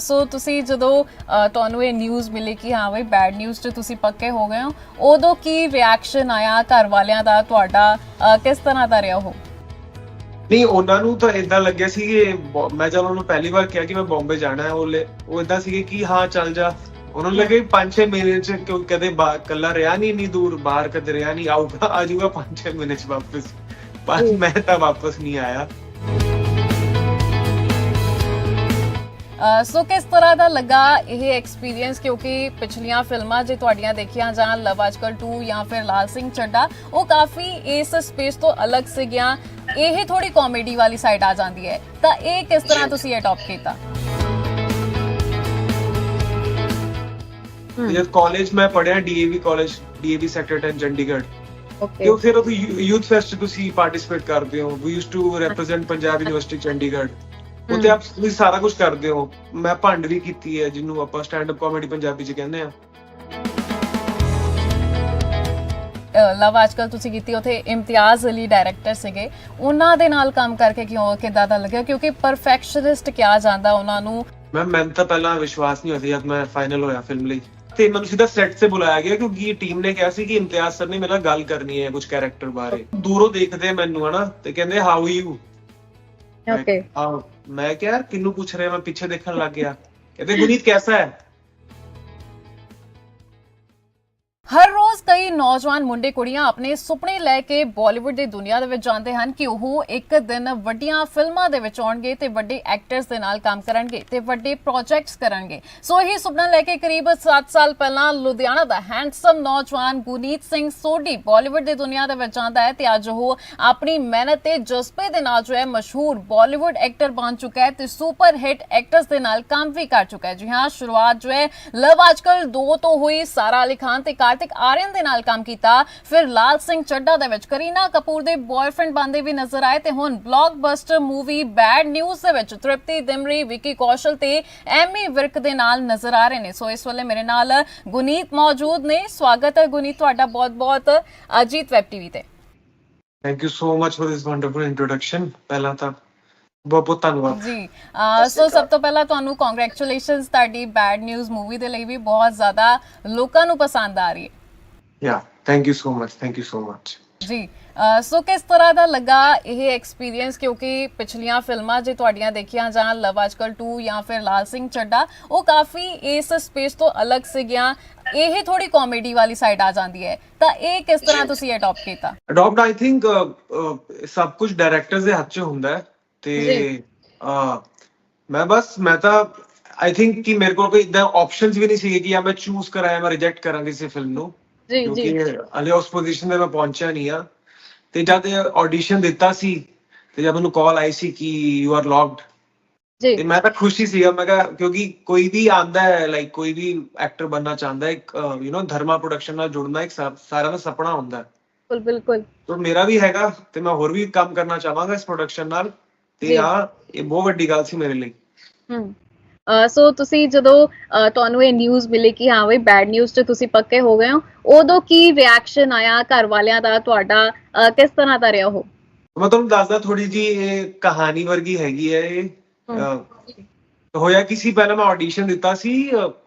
ਸੋ ਤੁਸੀਂ ਜਦੋਂ ਤੁਹਾਨੂੰ ਇਹ ਨਿਊਜ਼ ਮਿਲੀ ਕਿ ਹਾਂ ਬਈ ਬੈਡ ਨਿਊਜ਼ 'ਚ ਤੁਸੀਂ ਪੱਕੇ ਹੋ ਗਏ ਹੋ ਉਦੋਂ ਕੀ ਰਿਐਕਸ਼ਨ ਆਇਆ ਘਰ ਵਾਲਿਆਂ ਦਾ ਤੁਹਾਡਾ? ਕਿਸ ਤਰ੍ਹਾਂ ਦਾ ਰਿਹਾ ਉਹ? ਨਹੀਂ ਉਹਨਾਂ ਨੂੰ ਤਾਂ ਇਦਾਂ ਲੱਗਿਆ ਸੀ ਕਿ ਮੈਂ ਜਦੋਂ ਉਹਨੂੰ ਪਹਿਲੀ ਵਾਰ ਕਿਹਾ ਕਿ ਮੈਂ ਬੰਬੇ ਜਾਣਾ ਹੈ ਉਹ ਲੈ- ਉਹ ਇਦਾਂ ਸੀ ਕਿ ਹਾਂ ਚੱਲ ਜਾ। ਉਹਨਾਂ ਨੂੰ ਲੱਗੇ 5-6 ਮਹੀਨੇ ਚ ਕਿਉਂ ਕਦੇ ਬਾ- ਇਕੱਲਾ ਰਿਹਾ ਨਹੀਂ ਇੰਨੀ ਦੂਰ ਬਾਹਰ ਕਦੇ ਰਿਹਾ ਨਹੀਂ ਆਊਗਾ ਆ ਜਾਊਗਾ 5-6 ਮਹੀਨੇ ਚ ਵਾਪਸ। ਪਰ ਮੈਂ ਤਾਂ ਵਾਪਸ ਨਹੀਂ ਆਇਆ। ਸੋ ਕਿਸ ਤਰ੍ਹਾਂ ਦਾ ਲੱਗਾ ਇਹ ਐਕਸਪੀਰੀਅੰਸ ਕਿਉਂਕਿ ਪਿਛਲੀਆਂ ਫਿਲਮਾਂ ਜੇ ਤੁਹਾਡੀਆਂ ਦੇਖੀਆਂ ਜਾਣ ਲਵ ਅੱਜਕੱਲ 2 ਜਾਂ ਫਿਰ ਲਾਲ ਸਿੰਘ ਚੱਡਾ ਉਹ ਕਾਫੀ ਇਸ ਸਪੇਸ ਤੋਂ ਅਲੱਗ ਸੀਗੀਆਂ। ਇਹ ਥੋੜੀ ਕਾਮੇਡੀ ਵਾਲੀ ਸਾਈਡ ਆ ਜਾਂਦੀ ਹੈ। ਤਾਂ ਇਹ ਕਿਸ ਤਰ੍ਹਾਂ ਤੁਸੀਂ ਅਡਾਪਟ ਕੀਤਾ? ਜਦ ਕਾਲਜ ਮੈਂ ਪੜਿਆ DAV college DAV sector 10 Chandigarh. Okay ਫਿਰ ਉਹ ਯੂਥ ਫੈਸਟ ਤੁਸੀਂ ਪਾਰਟਿਸਿਪੇਟ ਕਰਦੇ ਹੋ। We used to represent Punjab university Chandigarh. ਉੱਥੇ ਆਪ ਤੁਸੀਂ ਸਾਰਾ ਕੁਝ ਕਰਦੇ ਹੋ। ਮੈਂ ਭੰਡ ਵੀ ਕੀਤੀ ਹੈ ਜਿਹਨੂੰ ਆਪਾਂ ਸਟੈਂਡ ਅਪ ਕਾਮੇਡੀ ਪੰਜਾਬੀ ਚ ਕਹਿੰਦੇ ਆ ਲਵ ਅੱਜਕੱਲ ਤੁਸੀਂ ਕੀਤੀ ਉਥੇ ਇਮਤਿਆਜ਼ ਅਲੀ ਡਾਇਰੈਕਟਰ ਸੀਗੇ। ਉਹਨਾਂ ਦੇ ਨਾਲ ਕੰਮ ਕਰਕੇ ਕਿਉਂ ਕਿਦਾਂ ਦਾ ਲੱਗਿਆ? ਕਿਉਂਕਿ ਪਰਫੈਕਸ਼ਨਿਸਟ ਕਿਹਾ ਜਾਂਦਾ ਉਹਨਾਂ ਨੂੰ। ਮੈਂ ਮੈਨੂੰ ਤਾਂ ਪਹਿਲਾਂ ਵਿਸ਼ਵਾਸ ਨਹੀਂ ਹੋਇਆ ਸੀ ਜਦ ਮੈਂ ਫਾਈਨਲ ਹੋਇਆ ਫਿਲਮ ਲਈ। ਤੇ ਮੈਨੂੰ ਸਿੱਧਾ ਸੈੱਟ ਤੇ ਬੁਲਾਇਆ ਗਿਆ ਕਿਉਂਕਿ ਟੀਮ ਨੇ ਕਿਹਾ ਸੀ ਕਿ ਇਮਤਿਆਜ਼ ਸਰ ਨੇ ਮੇਰੇ ਗੱਲ ਕਰਨੀ ਹੈ ਕੁਝ ਕੈਰੈਕਟਰ ਬਾਰੇ। ਦੂਰੋਂ ਦੇਖਦੇ ਮੈਨੂੰ ਹਨਾ? ਤੇ ਕਹਿੰਦੇ ਹਾਊ ਯੂ ਓਕੇ ਆਹ ਮੈਂ ਕਿਹਾ ਯਾਰ ਕਿੰਨੂੰ ਪੁੱਛ ਰਿਹਾ ਮੈਂ ਪਿੱਛੇ ਦੇਖਣ ਲੱਗ ਗਿਆ। ਕਹਿੰਦੇ ਗੁਨੀਤ ਕੈਸਾ ਹੈ? ਹਰ ਰੋਜ਼ ਕਈ ਨੌਜਵਾਨ ਮੁੰਡੇ ਕੁੜੀਆਂ ਆਪਣੇ ਸੁਪਨੇ ਲੈ ਕੇ ਬਾਲੀਵੁੱਡ ਦੀ ਦੁਨੀਆ ਦੇ ਵਿੱਚ ਜਾਂਦੇ ਹਨ ਕਿ ਉਹ ਇੱਕ ਦਿਨ ਵੱਡੀਆਂ ਫਿਲਮਾਂ ਦੇ ਵਿੱਚ ਆਉਣਗੇ ਤੇ ਵੱਡੇ ਐਕਟਰਸ ਦੇ ਨਾਲ ਕੰਮ ਕਰਨਗੇ ਤੇ ਵੱਡੇ ਪ੍ਰੋਜੈਕਟਸ ਕਰਨਗੇ। ਸੋ ਇਹ ਸੁਪਨਾ ਲੈ ਕੇ ਕਰੀਬ 7 ਸਾਲ ਪਹਿਲਾਂ ਲੁਧਿਆਣਾ ਦਾ ਹੈਂਡਸਮ ਨੌਜਵਾਨ ਗੁਨੀਤ ਸਿੰਘ ਸੋਢੀ ਬਾਲੀਵੁੱਡ ਦੀ ਦੁਨੀਆ ਦੇ ਵਿੱਚ ਜਾਂਦਾ ਹੈ ਤੇ ਅੱਜ ਉਹ ਆਪਣੀ ਮਿਹਨਤ ਤੇ ਜਜ਼ਬੇ ਦੇ ਨਾਲ ਜੋ ਹੈ ਮਸ਼ਹੂਰ ਬਾਲੀਵੁੱਡ ਐਕਟਰ ਬਣ ਚੁੱਕਾ ਹੈ ਤੇ ਸੁਪਰ ਹਿੱਟ ਐਕਟਰਸ ਦੇ ਨਾਲ ਕੰਮ ਵੀ ਕਰ ਚੁੱਕਾ ਹੈ। ਜੀ ਹਾਂ, ਸ਼ੁਰੂਆਤ ਜੋ ਹੈ ਲਵ ਅੱਜਕੱਲ 2 ਤੋਂ ਹੋਈ ਸਾਰਾ ਅਲੀ ਖਾਨ ਤੇ ਕਾਰਤਿਕ ਆਰੀਅਨ ਦੇ ਨਾਲ ਕੰਮ ਕੀਤਾ। ਫਿਰ ਲਾਲ ਸਿੰਘ ਚੱਡਾ ਦੇ ਵਿੱਚ ਕਰੀਨਾ ਕਪੂਰ ਦੇ ਬॉयਫ੍ਰੈਂਡ ਬੰਦੇ ਵੀ ਨਜ਼ਰ ਆਏ ਤੇ ਹੁਣ ਬਲੌਕਬਸਟਰ ਮੂਵੀ ਬੈਡ ਨਿਊਜ਼ ਦੇ ਵਿੱਚ ਤ੍ਰਿਪਤੀ, ਦਿਮਰੀ, ਵਿੱਕੀ ਕੌਸ਼ਲ ਤੇ ਐਮੀ ਵਿਰਕ ਦੇ ਨਾਲ ਨਜ਼ਰ ਆ ਰਹੇ ਨੇ। ਸੋ ਇਸ ਵੇਲੇ ਮੇਰੇ ਨਾਲ ਗੁਨੀਤ ਮੌਜੂਦ ਨੇ। ਸਵਾਗਤ ਹੈ ਗੁਨੀਤ, ਤੁਹਾਡਾ ਬਹੁਤ-ਬਹੁਤ ਅਜੀਤ ਵੈਬ ਟੀਵੀ ਤੇ। Thank you so much for this wonderful introduction ਪਹਿਲਾਂ ਤਾਂ ਬਹੁਤ ਬਹੁਤ ਧੰਨਵਾਦ। ਜੀ ਸੋ ਸਭ ਤੋਂ ਪਹਿਲਾਂ ਤੁਹਾਨੂੰ ਕੰਗ੍ਰੈਚੁਲੇਸ਼ਨਸ ਤੁਹਾਡੀ ਬੈਡ ਨਿਊਜ਼ ਮੂਵੀ ਦੇ ਲਈ ਵੀ ਬਹੁਤ ਜ਼ਿਆਦਾ ਲੋਕਾਂ ਨੂੰ ਪਸੰਦ ਆ ਰਹੀ ਹੈ। Yeah thank you so much thank you so much ਜੀ ਸੋ ਕਿਸ ਤਰ੍ਹਾਂ ਦਾ ਲੱਗਾ ਇਹ ਐਕਸਪੀਰੀਅੰਸ ਕਿਉਂਕਿ ਪਿਛਲੀਆਂ ਫਿਲਮਾਂ ਜੇ ਤੁਹਾਡੀਆਂ ਦੇਖੀਆਂ ਜਾਣ ਲਵ ਅੱਜਕੱਲ 2 ਜਾਂ ਫਿਰ ਲਾਲ ਸਿੰਘ ਚੱਡਾ ਉਹ ਕਾਫੀ ਇਸ ਸਪੇਸ ਤੋਂ ਅਲੱਗ ਸੀਗੀਆਂ। ਇਹ ਥੋੜੀ ਕਾਮੇਡੀ ਵਾਲੀ ਸਾਈਡ ਆ ਜਾਂਦੀ ਹੈ। ਤਾਂ ਇਹ ਕਿਸ ਤਰ੍ਹਾਂ ਤੁਸੀਂ ਅਡਾਪਟ ਕੀਤਾ? ਅਡਾਪਟ ਆਈ ਥਿੰਕ ਸਭ ਕੁਝ ਡਾਇਰੈਕਟਰਸ ਦੇ ਹੱਥ 'ਚ ਹੁੰਦਾ ਹੈ। ਤੇ ਜੀ। ਅਹ, ਮੈਂ ਬਸ ਮੈਂ ਤਾਂ ਆਈ ਥਿੰਕ ਕਿ ਮੇਰੇ ਕੋਲ ਕੋਈ ਇਦਾਂ ਆਪਸ਼ਨਸ ਵੀ ਨਹੀਂ ਸੀਗੇ ਕਿ ਜਾਂ ਮੈਂ ਚੂਜ਼ ਕਰਾਂ ਜਾਂ ਮੈਂ ਰਿਜੈਕਟ ਕਰਾਂ ਕਿਸੇ ਫਿਲਮ ਨੂੰ ਜੀ ਕਿਉਂਕਿ ਹਲੇ ਉਸ ਪੋਜੀਸ਼ਨ ਤੇ ਮੈਂ ਪਹੁੰਚਿਆ ਨਹੀਂ ਆ ਤੇ ਜਦ ਆਡੀਸ਼ਨ ਦਿੱਤਾ ਸੀ ਤੇ ਜਦ ਮੈਨੂੰ ਕਾਲ ਆਈ ਸੀ ਕਿ ਯੂ ਆਰ ਲੌਕਡ ਤੇ ਜੀ ਮੈਂ ਤਾਂ ਖੁਸ਼ੀ ਸੀਗਾ ਮੈਂ ਕਿਹਾ ਕਿਉਂਕਿ ਕੋਈ ਵੀ ਆਂਦਾ ਹੈ ਲਾਈਕ ਕੋਈ ਵੀ ਐਕਟਰ ਬਣਨਾ ਚਾਹੁੰਦਾ ਹੈ ਇੱਕ ਯੂ نو ਧਰਮਾ ਪ੍ਰੋਡਕਸ਼ਨ ਨਾਲ ਜੁੜਨਾ ਇੱਕ ਸਾ- ਸਾਰਿਆਂ ਦਾ ਸੁਪਨਾ ਹੁੰਦਾ ਹੈ ਬਿਲਕੁਲ ਬਿਲਕੁਲ ਤਾਂ ਮੇਰਾ ਵੀ ਹੈਗਾ ਤੇ ਮੈਂ ਹੋਰ ਵੀ ਕੰਮ ਕਰਨਾ ਚਾਹਾਂਗਾ ਇਸ ਪ੍ਰੋਡਕਸ਼ਨ ਨਾਲ ਤੇ। ਆ ਇਹ ਬਹੁਤ ਵੱਡੀ ਗੱਲ ਸੀ ਮੇਰੇ ਲਈ। ਹਮ ਸੋ ਤੁਸੀਂ ਜਦੋਂ ਤੁਹਾਨੂੰ ਇਹ ਨਿਊਜ਼ ਮਿਲੀ ਕਿ ਹਾਂ ਬਈ ਬੈਡ ਨਿਊਜ਼ 'ਚ ਤੁਸੀਂ ਪੱਕੇ ਹੋ ਗਏ ਹੋ ਉਦੋਂ ਕੀ ਰਿਐਕਸ਼ਨ ਆਇਆ ਘਰ ਵਾਲਿਆਂ ਦਾ ਤੁਹਾਡਾ? ਕਿਸ ਤਰ੍ਹਾਂ ਦਾ ਰਿਹਾ ਉਹ? ਮੈਂ ਤੁਹਾਨੂੰ ਦੱਸਦਾ ਥੋੜੀ ਜੀ ਇਹ ਕਹਾਣੀ ਵਰਗੀ ਹੈਗੀ ਹੈ ਇਹ। ਹੋਇਆ ਕੀ ਸੀ? ਪਹਿਲਾਂ ਮੈਂ ਆਡੀਸ਼ਨ ਦਿੱਤਾ ਸੀ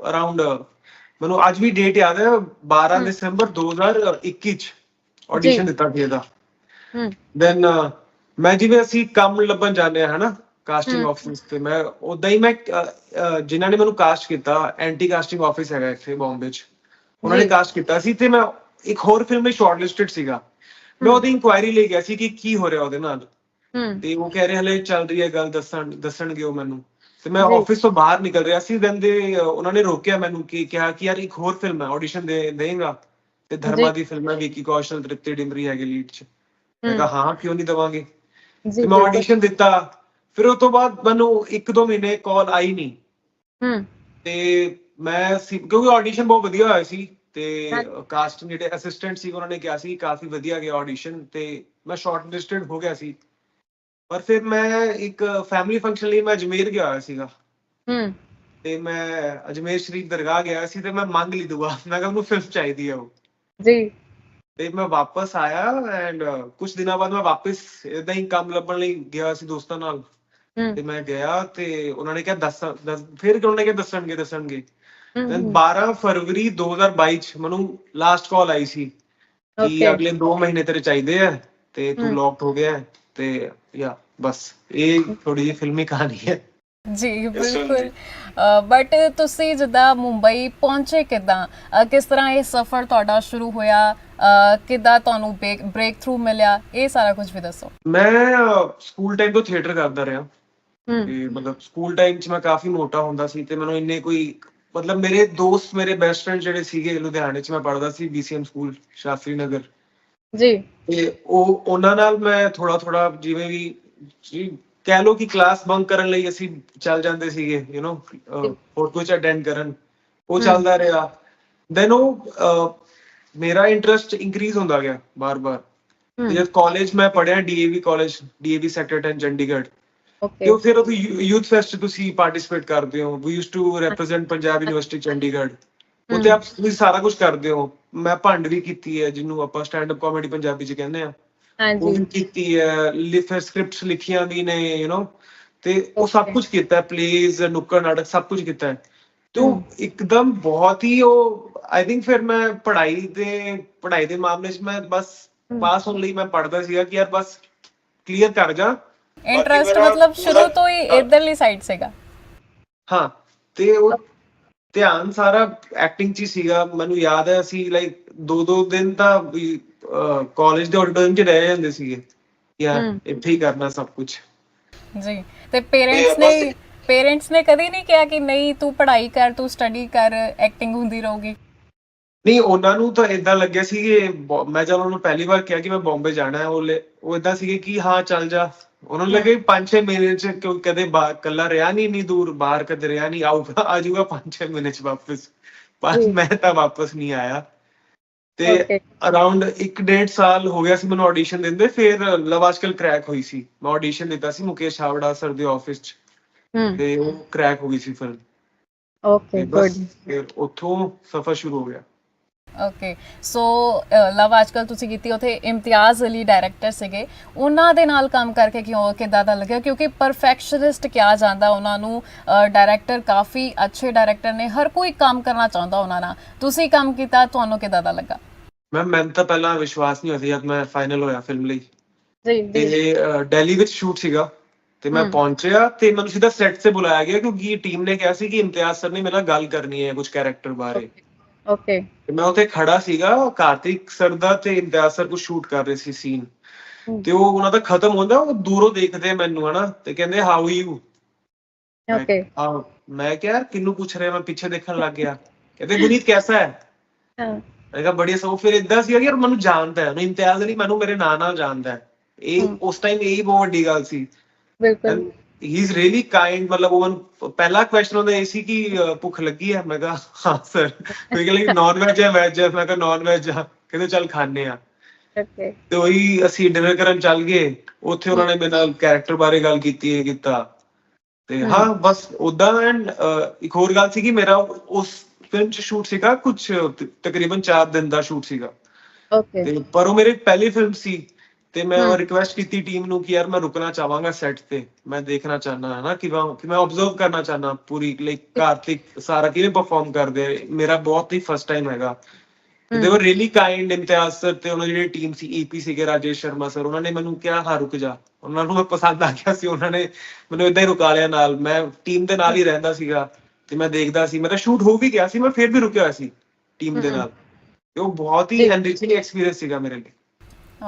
ਅਰਾਊਂਡ ਮੈਨੂੰ ਅੱਜ ਵੀ ਡੇਟ ਯਾਦ ਹੈ 12 ਹਮ। ਦਸੰਬਰ 2021 ਚ ਆਡੀਸ਼ਨ। ਦਿੱਤਾ ਸੀ ਇਹਦਾ। ਹਮ ਦੈਨ ਮੈਂ ਜਿਵੇਂ ਅਸੀਂ ਕੰਮ ਲੱਭਣ ਜਾਂਦੇ ਆ ਹਨਾ ਕਾਸਟਿੰਗ। ਆਫਿਸ ਤੇ ਮੈਂ ਉਦਾਂ ਹੀ ਮੈਂ ਜਿਨ੍ਹਾਂ ਨੇ ਮੈਨੂੰ ਕਾਸਟ ਕੀਤਾ ਐਂਟੀ ਕਾਸਟਿੰਗ ਆਫਿਸ ਹੈਗਾ ਇੱਥੇ ਬੰਬੇ ਚ ਉਹਨਾਂ ਨੇ। ਕਾਸਟ ਕੀਤਾ ਸੀ ਤੇ ਮੈਂ ਇੱਕ ਹੋਰ ਫਿਲਮ ਵਿੱਚ ਸ਼ਾਰਟਲਿਸਟਡ ਸੀਗਾ ਮੈਂ। ਉਹਦੀ ਇਨਕੁਆਇਰੀ ਲਈ ਗਿਆ ਸੀ ਕਿ ਕੀ ਹੋ ਰਿਹਾ ਉਹਦੇ ਨਾਲ ਤੇ ਉਹ ਕਹਿ ਰਹੇ ਹਲੇ ਚੱਲ ਰਹੀ ਹੈ ਗੱਲ ਦੱਸਣ ਦੱਸਣਗੇ ਉਹ ਮੈਨੂੰ ਤੇ ਮੈਂ। ਆਫਿਸ ਤੋਂ ਬਾਹਰ ਨਿਕਲ ਰਿਹਾ ਸੀ ਦੈਨ ਦੇ ਉਹਨਾਂ ਨੇ ਰੋਕਿਆ ਮੈਨੂੰ ਕਿ ਕਿਹਾ ਕਿ ਯਾਰ ਇੱਕ ਹੋਰ ਫਿਲਮ ਹੈ ਆਡੀਸ਼ਨ ਦੇ ਦੇਗਾ ਤੇ ਧਰਮਾ। ਦੀ ਫਿਲਮ ਹੈ ਵਿੱਕੀ ਕੌਸ਼ਲ ਤ੍ਰਿਪਤੀ ਡਿਮਰੀ ਹੈਗੇ ਲੀਡ ਚ ਮੈਂ ਕਿਹਾ ਹਾਂ ਕਿਉਂ ਨਹੀਂ ਦਵਾਂਗੇ ਜੀ ਮੈਂ। ਆਡੀਸ਼ਨ ਦਿੱਤਾ। ਫਿਰ ਉਸ ਤੋਂ ਬਾਅਦ ਮੈਨੂੰ ਇੱਕ ਦੋ ਮਹੀਨੇ ਕਾਲ ਆਈ ਨਹੀਂ। ਹਮ ਤੇ ਮੈਂ ਸੀ- ਕਿਉਂਕਿ ਆਡੀਸ਼ਨ ਬਹੁਤ ਵਧੀਆ ਹੋਇਆ ਸੀ ਤੇ ਹਾਂ। ਕਾਸਟ ਜਿਹੜੇ ਅਸਿਸਟੈਂਟ ਸੀ ਉਹਨਾਂ ਨੇ ਕਿਹਾ ਸੀ ਕਾਫੀ ਵਧੀਆ ਗਿਆ ਆਡੀਸ਼ਨ ਤੇ ਮੈਂ ਸ਼ਾਰਟ ਲਿਸਟਡ ਹੋ ਗਿਆ ਸੀ। ਪਰ ਫਿਰ ਮੈਂ ਇੱਕ ਫੈਮਿਲੀ ਫੰਕਸ਼ਨ ਲਈ ਮੈਂ ਅਜਮੇਰ ਗਿਆ ਹੋਇਆ ਸੀਗਾ। ਹਮ ਤੇ ਮੈਂ ਅਜਮੇਰ ਸ਼ਰੀਫ ਦਰਗਾਹ ਗਿਆ ਸੀ ਤੇ ਮੈਂ ਮੰਗ ਲਈ ਦੁਆ। ਮੈਂ ਕਿਹਾ ਉਹਨੂੰ ਫਿਲਮ ਚਾਹੀਦੀ ਹੈ ਉਹ। ਜੀ। ਤੇ ਮੈਂ ਵਾਪਸ ਆਇਆ ਐਂਡ ਕੁਝ ਦਿਨਾਂ ਬਾਅਦ ਮੈਂ ਵਾਪਸ ਇਦਾਂ ਹੀ ਕੰਮ ਲੱਭਣ ਲਈ ਗਿਆ ਸੀ ਦੋਸਤਾਂ ਨਾਲ। ਤੇ ਮੈਂ ਗਿਆ ਤੇ ਉਹਨਾਂ ਨੇ ਕਿਹਾ ਦੱਸ ਦੱਸ- ਫਿਰ ਉਹਨਾਂ ਨੇ ਕਿਹਾ ਦੱਸਣਗੇ ਦੱਸਣਗੇ। ਦੈਨ ਹੂੰ। 12 ਫਰਵਰੀ 2022 ਚ ਮੈਨੂੰ ਲਾਸਟ ਕਾਲ ਆਈ ਸੀ ਕਿ Okay. ਅਗਲੇ 2 ਮਹੀਨੇ ਤੇਰੇ ਚਾਹੀਦੇ ਆ ਤੇ ਤੂੰ। ਲੌਕਡ ਹੋ ਗਿਆ ਹੈ ਤੇ ਯਾ ਬਸ ਇਹ ਥੋੜੀ ਜਿਹੀ ਫਿਲਮੀ ਕਹਾਣੀ ਹੈ। ਜੀ ਬਿਲਕੁਲ। ਬਟ ਤੁਸੀਂ ਜਿੱਦਾਂ ਮੁੰਬਈ ਪਹੁੰਚੇ ਕਿਦਾਂ? ਕਿਸ ਤਰ੍ਹਾਂ ਇਹ ਸਫ਼ਰ ਤੁਹਾਡਾ ਸ਼ੁਰੂ ਹੋਇਆ? ਕਿੱਦਾਂ ਤੁਹਾਨੂੰ ਬ੍ਰੇਕ ਥਰੂ ਮਿਲਿਆ? ਇਹ ਸਾਰਾ ਕੁਝ ਵੀ ਦੱਸੋ। ਮੈਂ ਸਕੂਲ ਟਾਈਮ ਤੋਂ ਥੀਏਟਰ ਕਰਦਾ ਰਿਹਾ। ਹੂੰ। ਤੇ ਮਤਲਬ ਸਕੂਲ ਟਾਈਮ 'ਚ ਮੈਂ ਕਾਫੀ ਮੋਟਾ ਹੁੰਦਾ ਸੀ ਤੇ ਮੈਨੂੰ ਇੰਨੇ ਕੋਈ ਮਤਲਬ ਮੇਰੇ ਦੋਸਤ ਮੇਰੇ ਬੈਸਟ ਫਰੈਂਡ ਜਿਹੜੇ ਸੀਗੇ ਲੁਧਿਆਣੇ 'ਚ ਮੈਂ ਪੜ੍ਹਦਾ ਸੀ ਬੀਸੀਐਮ ਸਕੂਲ ਸ਼ਾਸਤਰੀ ਨਗਰ। ਜੀ। ਤੇ ਉਹ ਉਹਨਾਂ ਨਾਲ ਮੈਂ ਥੋੜਾ ਥੋੜਾ ਜਿਵੇਂ ਵੀ ਜੀ ਕਹਿ ਲਓ ਕਿ ਕਲਾਸ ਬੰਕ ਕਰਨ ਲਈ ਅਸੀਂ ਚੱਲ ਜਾਂਦੇ ਸੀਗੇ ਯੂ نو ਫੋਟੋ ਚ ਅਟੈਂਡ ਕਰਨ। ਉਹ। ਚੱਲਦਾ ਰਿਹਾ। ਦੈਨ ਉਹ ਮੇਰਾ ਇੰਟਰਸਟ ਇਨਕਰੀਜ਼ ਹੁੰਦਾ ਗਿਆ ਬਾਰ-ਬਾਰ ਜਦ ਕਾਲਜ ਮੈਂ ਪੜਿਆ DAV college DAV sector 10 Chandigarh. Okay ਤੇ ਫਿਰ ਉਹ ਯੂਥ ਫੈਸਟ ਤੁਸੀਂ ਪਾਰਟਿਸਿਪੇਟ ਕਰਦੇ ਹੋ। We used to represent Punjab university Chandigarh. ਉੱਥੇ ਆਪ ਤੁਸੀਂ ਸਾਰਾ ਕੁਝ ਕਰਦੇ ਹੋ। ਮੈਂ ਭੰਡ ਵੀ ਕੀਤੀ ਹੈ ਜਿਹਨੂੰ ਆਪਾਂ ਸਟੈਂਡ ਅਪ ਕਾਮੇਡੀ ਪੰਜਾਬੀ ਚ ਕਹਿੰਦੇ ਆ ਉਹ ਵੀ ਕੀਤੀ ਹੈ ਲਿਖ ਸਕ੍ਰਿਪਟਸ ਲਿਖੀਆਂ ਵੀ ਨੇ ਯੂ نو ਤੇ ਉਹ ਸਭ. ਕੁਝ ਕੀਤਾ ਹੈ ਪਲੇਜ਼ ਨੁੱਕੜ ਨਾਟਕ ਸਭ ਕੁਝ ਕੀਤਾ ਹੈ। ਤੇ। ਇੱਕਦਮ ਬਹੁਤ ਹੀ ਉਹ ਆਈ ਥਿੰਕ ਫਿਰ ਮੈਂ ਪੜ੍ਹਾਈ ਦੇ ਪੜ੍ਹਾਈ ਦੇ ਮਾਮਲੇ 'ਚ ਮੈਂ ਬਸ। ਪਾਸ ਹੋਣ ਲਈ ਮੈਂ ਪੜ੍ਹਦਾ ਸੀਗਾ ਕਿ ਯਾਰ ਬਸ ਕਲੀਅਰ ਕਰ ਜਾ। ਇੰਟਰਸਟ ਮਤਲਬ ਸ਼ੁਰੂ ਤੋਂ ਹੀ ਇਧਰਲੀ ਸਾਈਡ ਸੀਗਾ। ਹਾਂ ਤੇ ਉਹ ਧਿਆਨ ਸਾਰਾ ਐਕਟਿੰਗ 'ਚ ਹੀ ਸੀਗਾ। ਮੈਨੂੰ ਯਾਦ ਹੈ ਅਸੀਂ ਲਾਈਕ ਦੋ ਦੋ ਦਿਨ ਤਾਂ ਕਾਲਜ ਦੇ ਆਡੀਟੋਰੀਅਮ 'ਚ ਰਹਿ ਜਾਂਦੇ ਸੀਗੇ। ਯਾਰ। ਇੱਥੇ ਹੀ ਕਰਨਾ ਸਭ ਕੁਝ ਜੀ ਤੇ ਪੇਰੈਂਟਸ ਨੇ ਪੇਰੈਂਟਸ ਨੇ ਕਦੀ ਨਹੀਂ ਕਿਹਾ ਕਿ ਨਹੀਂ ਤੂੰ ਪੜ੍ਹਾਈ ਕਰ ਤੂੰ ਸਟੱਡੀ ਕਰ ਐਕਟਿੰਗ ਹੁੰਦੀ ਰਹੂਗੀ। ਨਹੀਂ ਉਹਨਾਂ ਨੂੰ ਤਾਂ ਇਦਾਂ ਲੱਗਿਆ ਸੀ ਕਿ ਬੋ- ਮੈਂ ਜਦ ਉਹਨਾਂ ਨੂੰ ਪਹਿਲੀ ਵਾਰ ਕਿਹਾ ਕਿ ਮੈਂ ਬੰਬੇ ਜਾਣਾ ਹੈ ਉਹ ਲੇ- ਉਹ ਇਦਾਂ ਸੀਗੇ ਕਿ ਹਾਂ ਚੱਲ ਜਾ। ਉਹਨਾਂ ਨੂੰ ਲੱਗੇ 5-6 ਮਹੀਨੇ ਚ ਕਿਉਂ ਕਦੇ ਬਾਹਰ ਕੱਲਾ ਰਿਹਾ ਨਹੀਂ ਇੰਨੀ ਦੂਰ ਬਾਹਰ ਕਦੇ ਰਿਹਾ ਨਹੀਂ ਆਊਗਾ ਆ ਜਾਊਗਾ 5-6 ਮਹੀਨੇ ਚ ਵਾਪਸ। ਪਰ ਹਮ। ਮੈਂ ਤਾਂ ਵਾਪਸ ਨਹੀਂ ਆਇਆ। ਤੇ ਓਕੇ ਅਰਾਊਂਡ 1.5 ਸਾਲ ਹੋ ਗਿਆ ਸੀ ਮੈਨੂੰ ਆਡੀਸ਼ਨ ਦਿੰਦੇ ਫਿਰ ਲਵ ਆਜਕਲ ਕ੍ਰੈਕ ਹੋਈ ਸੀ। ਮੈਂ ਆਡੀਸ਼ਨ ਦਿੱਤਾ ਸੀ ਮੁਕੇਸ਼ ਹਾਵੜਾ ਸਰ ਦੇ ਆਫਿਸ ਚ। ਤੇ ਉਹ ਕ੍ਰੈਕ ਹੋ ਗਈ ਸੀ ਫਿਰ ਓਕੇ ਤੇ ਬਸ ਗੁੱਡ ਫਿਰ ਉੱਥੋਂ ਸਫ਼ਰ ਸ਼ੁਰੂ ਹੋ ਗਿਆ। ਓਕੇ ਸੋ ਲਵ ਅੱਜਕੱਲ ਤੁਸੀਂ ਕੀਤੀ ਉਥੇ ਇਮਤਿਆਜ਼ ਅਲੀ ਡਾਇਰੈਕਟਰ ਸੀਗੇ। ਉਹਨਾਂ ਦੇ ਨਾਲ ਕੰਮ ਕਰਕੇ ਕਿਉਂ ਕਿਦਾਂ ਦਾ ਲੱਗਿਆ? ਕਿਉਂਕਿ ਪਰਫੈਕਸ਼ਨਿਸਟ ਕਿਹਾ ਜਾਂਦਾ ਉਹਨਾਂ ਨੂੰ ਡਾਇਰੈਕਟਰ ਕਾਫੀ ਅੱਛੇ ਡਾਇਰੈਕਟਰ ਨੇ। ਹਰ ਕੋਈ ਕੰਮ ਕਰਨਾ ਚਾਹੁੰਦਾ ਉਹਨਾਂ ਨਾਲ। ਤੁਸੀਂ ਕੰਮ ਕੀਤਾ ਤੁਹਾਨੂੰ ਕਿਦਾਂ ਦਾ ਲੱਗਾ? ਮੈਂ ਮੈਨੂੰ ਤਾਂ ਪਹਿਲਾਂ ਵਿਸ਼ਵਾਸ ਨਹੀਂ ਹੋਇਆ ਸੀ ਜਦ ਮੈਂ ਫਾਈਨਲ ਹੋਇਆ ਫਿਲਮ ਲਈ। ਜੀ ਅਹ, ਦਿੱਲੀ ਵਿੱਚ ਸ਼ੂਟ ਸੀਗਾ। ਤੇ ਮੈਂ। ਪਹੁੰਚਿਆ ਤੇ ਮੈਨੂੰ ਸਿੱਧਾ ਸੈੱਟ ਤੇ ਬੁਲਾਇਆ ਗਿਆ ਕਿਉਂਕਿ ਟੀਮ ਨੇ ਕਿਹਾ ਸੀ ਕਿ ਇਮਤਿਆਜ਼ ਸਰ ਨੇ ਮੇਰੇ ਨਾਲ ਗੱਲ ਕਰਨੀ ਹੈ ਕੁਝ ਕੈਰੈਕਟਰ ਬਾਰੇ। ਓਕੇ ਤੇ ਮੈਂ ਉੱਥੇ ਖੜਾ ਸੀਗਾ ਕਾਰਤਿਕ ਸਰ ਦਾ ਤੇ ਇਮਤਿਆਜ਼ ਸਰ ਕੁਝ ਸ਼ੂਟ ਕਰ ਰਹੇ ਸੀ ਸੀਨ। ਤੇ ਉਹ ਉਹਨਾਂ ਦਾ ਖਤਮ ਹੁੰਦਾ ਉਹ ਦੂਰੋਂ ਦੇਖਦੇ ਮੈਨੂੰ ਹਨਾ? ਤੇ ਕਹਿੰਦੇ ਹਾਊ ਯੂ ਓਕੇ ਆ ਮੈਂ ਕਿਹਾ ਯਾਰ ਕਿਹਨੂੰ ਪੁੱਛ ਰਿਹਾ ਮੈਂ? ਪਿੱਛੇ ਦੇਖਣ ਲੱਗ ਗਿਆ। ਕਹਿੰਦੇ ਗੁਨੀਤ ਕੈਸਾ ਹੈ? ਹਾਂ। ਮੈਂ ਕਿਹਾ ਬੜੀ ਸੋ ਫਿਰ ਇਦਾਂ ਸੀ ਕਿ ਯਾਰ ਮੈਨੂੰ ਜਾਣਦਾ ਹੈ ਉਹਨੂੰ ਇਮਤਿਆਜ਼ ਨਹੀਂ ਮੈਨੂੰ ਮੇਰੇ ਨਾਂ ਨਾਲ ਜਾਣਦਾ ਹੈ। ਇਹ। ਉਸ ਟਾਈਮ ਇਹ ਬਹੁਤ ਵੱਡੀ ਗੱਲ ਸੀ। ਬਿਲਕੁਲ। ਹੀ ਇਜ਼ ਰੀਲੀ ਕਾਈਂਡ ਮਤਲਬ ਉਹ ਪਹਿਲਾ ਕੁਐਸਚਨ ਉਹਦਾ ਇਹ ਸੀ ਕਿ ਭੁੱਖ ਲੱਗੀ ਹੈ ਮੈਂ ਕਿਹਾ ਹਾਂ ਸਰ ਕੋਈ ਕਹਿੰਦਾ ਨਾਨ ਵੈਜ ਹੈ ਵੈਜ ਹੈ ਮੈਂ ਕਿਹਾ ਨਾਨ ਵੈਜ ਆ। ਕਹਿੰਦੇ ਚੱਲ ਖਾਣੇ ਆ। ਓਕੇ ਤੇ ਉਹੀ ਅਸੀਂ ਡਿਨਰ ਕਰਨ ਚੱਲ ਗਏ। ਉੱਥੇ ਉਹਨਾਂ ਨੇ ਮੇਰੇ ਨਾਲ ਕੈਰੈਕਟਰ ਬਾਰੇ ਗੱਲ ਕੀਤੀ ਇਹ ਕੀਤਾ। ਤੇ। ਹਾਂ ਬਸ ਉਦਾਂ ਐਂਡ ਇੱਕ ਹੋਰ ਗੱਲ ਸੀ ਕਿ ਮੇਰਾ ਉਸ ਫਿਲਮ ਚ ਸ਼ੂਟ ਸੀਗਾ ਕੁਝ ਤਕਰੀਬਨ 4 ਦਿਨ ਦਾ ਸ਼ੂਟ ਸੀਗਾ। ਓਕੇ ਤੇ ਪਰ ਉਹ ਮੇਰੀ ਪਹਿਲੀ ਫਿਲਮ ਸੀ। ਤੇ ਮੈਂ। ਰਿਕੁਐਸਟ ਕੀਤੀ ਟੀਮ ਨੂੰ ਕਿ ਯਾਰ ਮੈਂ ਰੁਕਣਾ ਚਾਹਾਂਗਾ ਸੈੱਟ ਤੇ ਮੈਂ ਦੇਖਣਾ ਚਾਹਨਾ ਹੈ ਨਾ ਕਿ ਮੈਂ ਕਿ ਮੈਂ ਆਬਜ਼ਰਵ ਕਰਨਾ ਚਾਹਨਾ ਪੂਰੀ ਲਾਈਕ ਕਾਰਤਿਕ ਸਾਰਾ ਕਿਵੇਂ ਪਰਫਾਰਮ ਕਰਦੇ। ਮੇਰਾ ਬਹੁਤ ਹੀ ਫਸਟ ਟਾਈਮ ਹੈਗਾ ਦੇ ਵਰ ਰੀਲੀ ਕਾਈਂਡ ਇਮਤਿਆਜ਼ ਸਰ ਤੇ ਉਹਨਾਂ ਜਿਹੜੀ ਟੀਮ ਸੀ ਈਪੀ ਸੀਗੇ ਰਾਜੇਸ਼ ਸ਼ਰਮਾ ਸਰ ਉਹਨਾਂ ਨੇ ਮੈਨੂੰ ਕਿਹਾ ਹਾਂ ਰੁਕ ਜਾ ਉਹਨਾਂ ਨੂੰ ਮੈਂ ਪਸੰਦ ਆ ਗਿਆ ਸੀ ਉਹਨਾਂ ਨੇ ਮੈਨੂੰ ਇਦਾਂ ਹੀ ਰੁਕਾ ਲਿਆ ਨਾਲ ਮੈਂ ਟੀਮ ਦੇ ਨਾਲ ਹੀ ਰਹਿੰਦਾ ਸੀਗਾ ਤੇ ਮੈਂ ਦੇਖਦਾ ਸੀ ਮੇਰਾ ਸ਼ੂਟ ਹੋ ਵੀ ਗਿਆ ਸੀ ਮੈਂ ਫਿਰ ਵੀ ਰੁਕਿਆ ਹੋਇਆ ਸੀ ਟੀਮ ਦੇ। ਨਾਲ ਤੇ ਉਹ ਬਹੁਤ ਹੀ। ਐਨਰਿਚਿੰਗ ਐਕਸਪੀਰੀਅੰਸ ਸੀਗਾ ਮੇਰੇ ਲਈ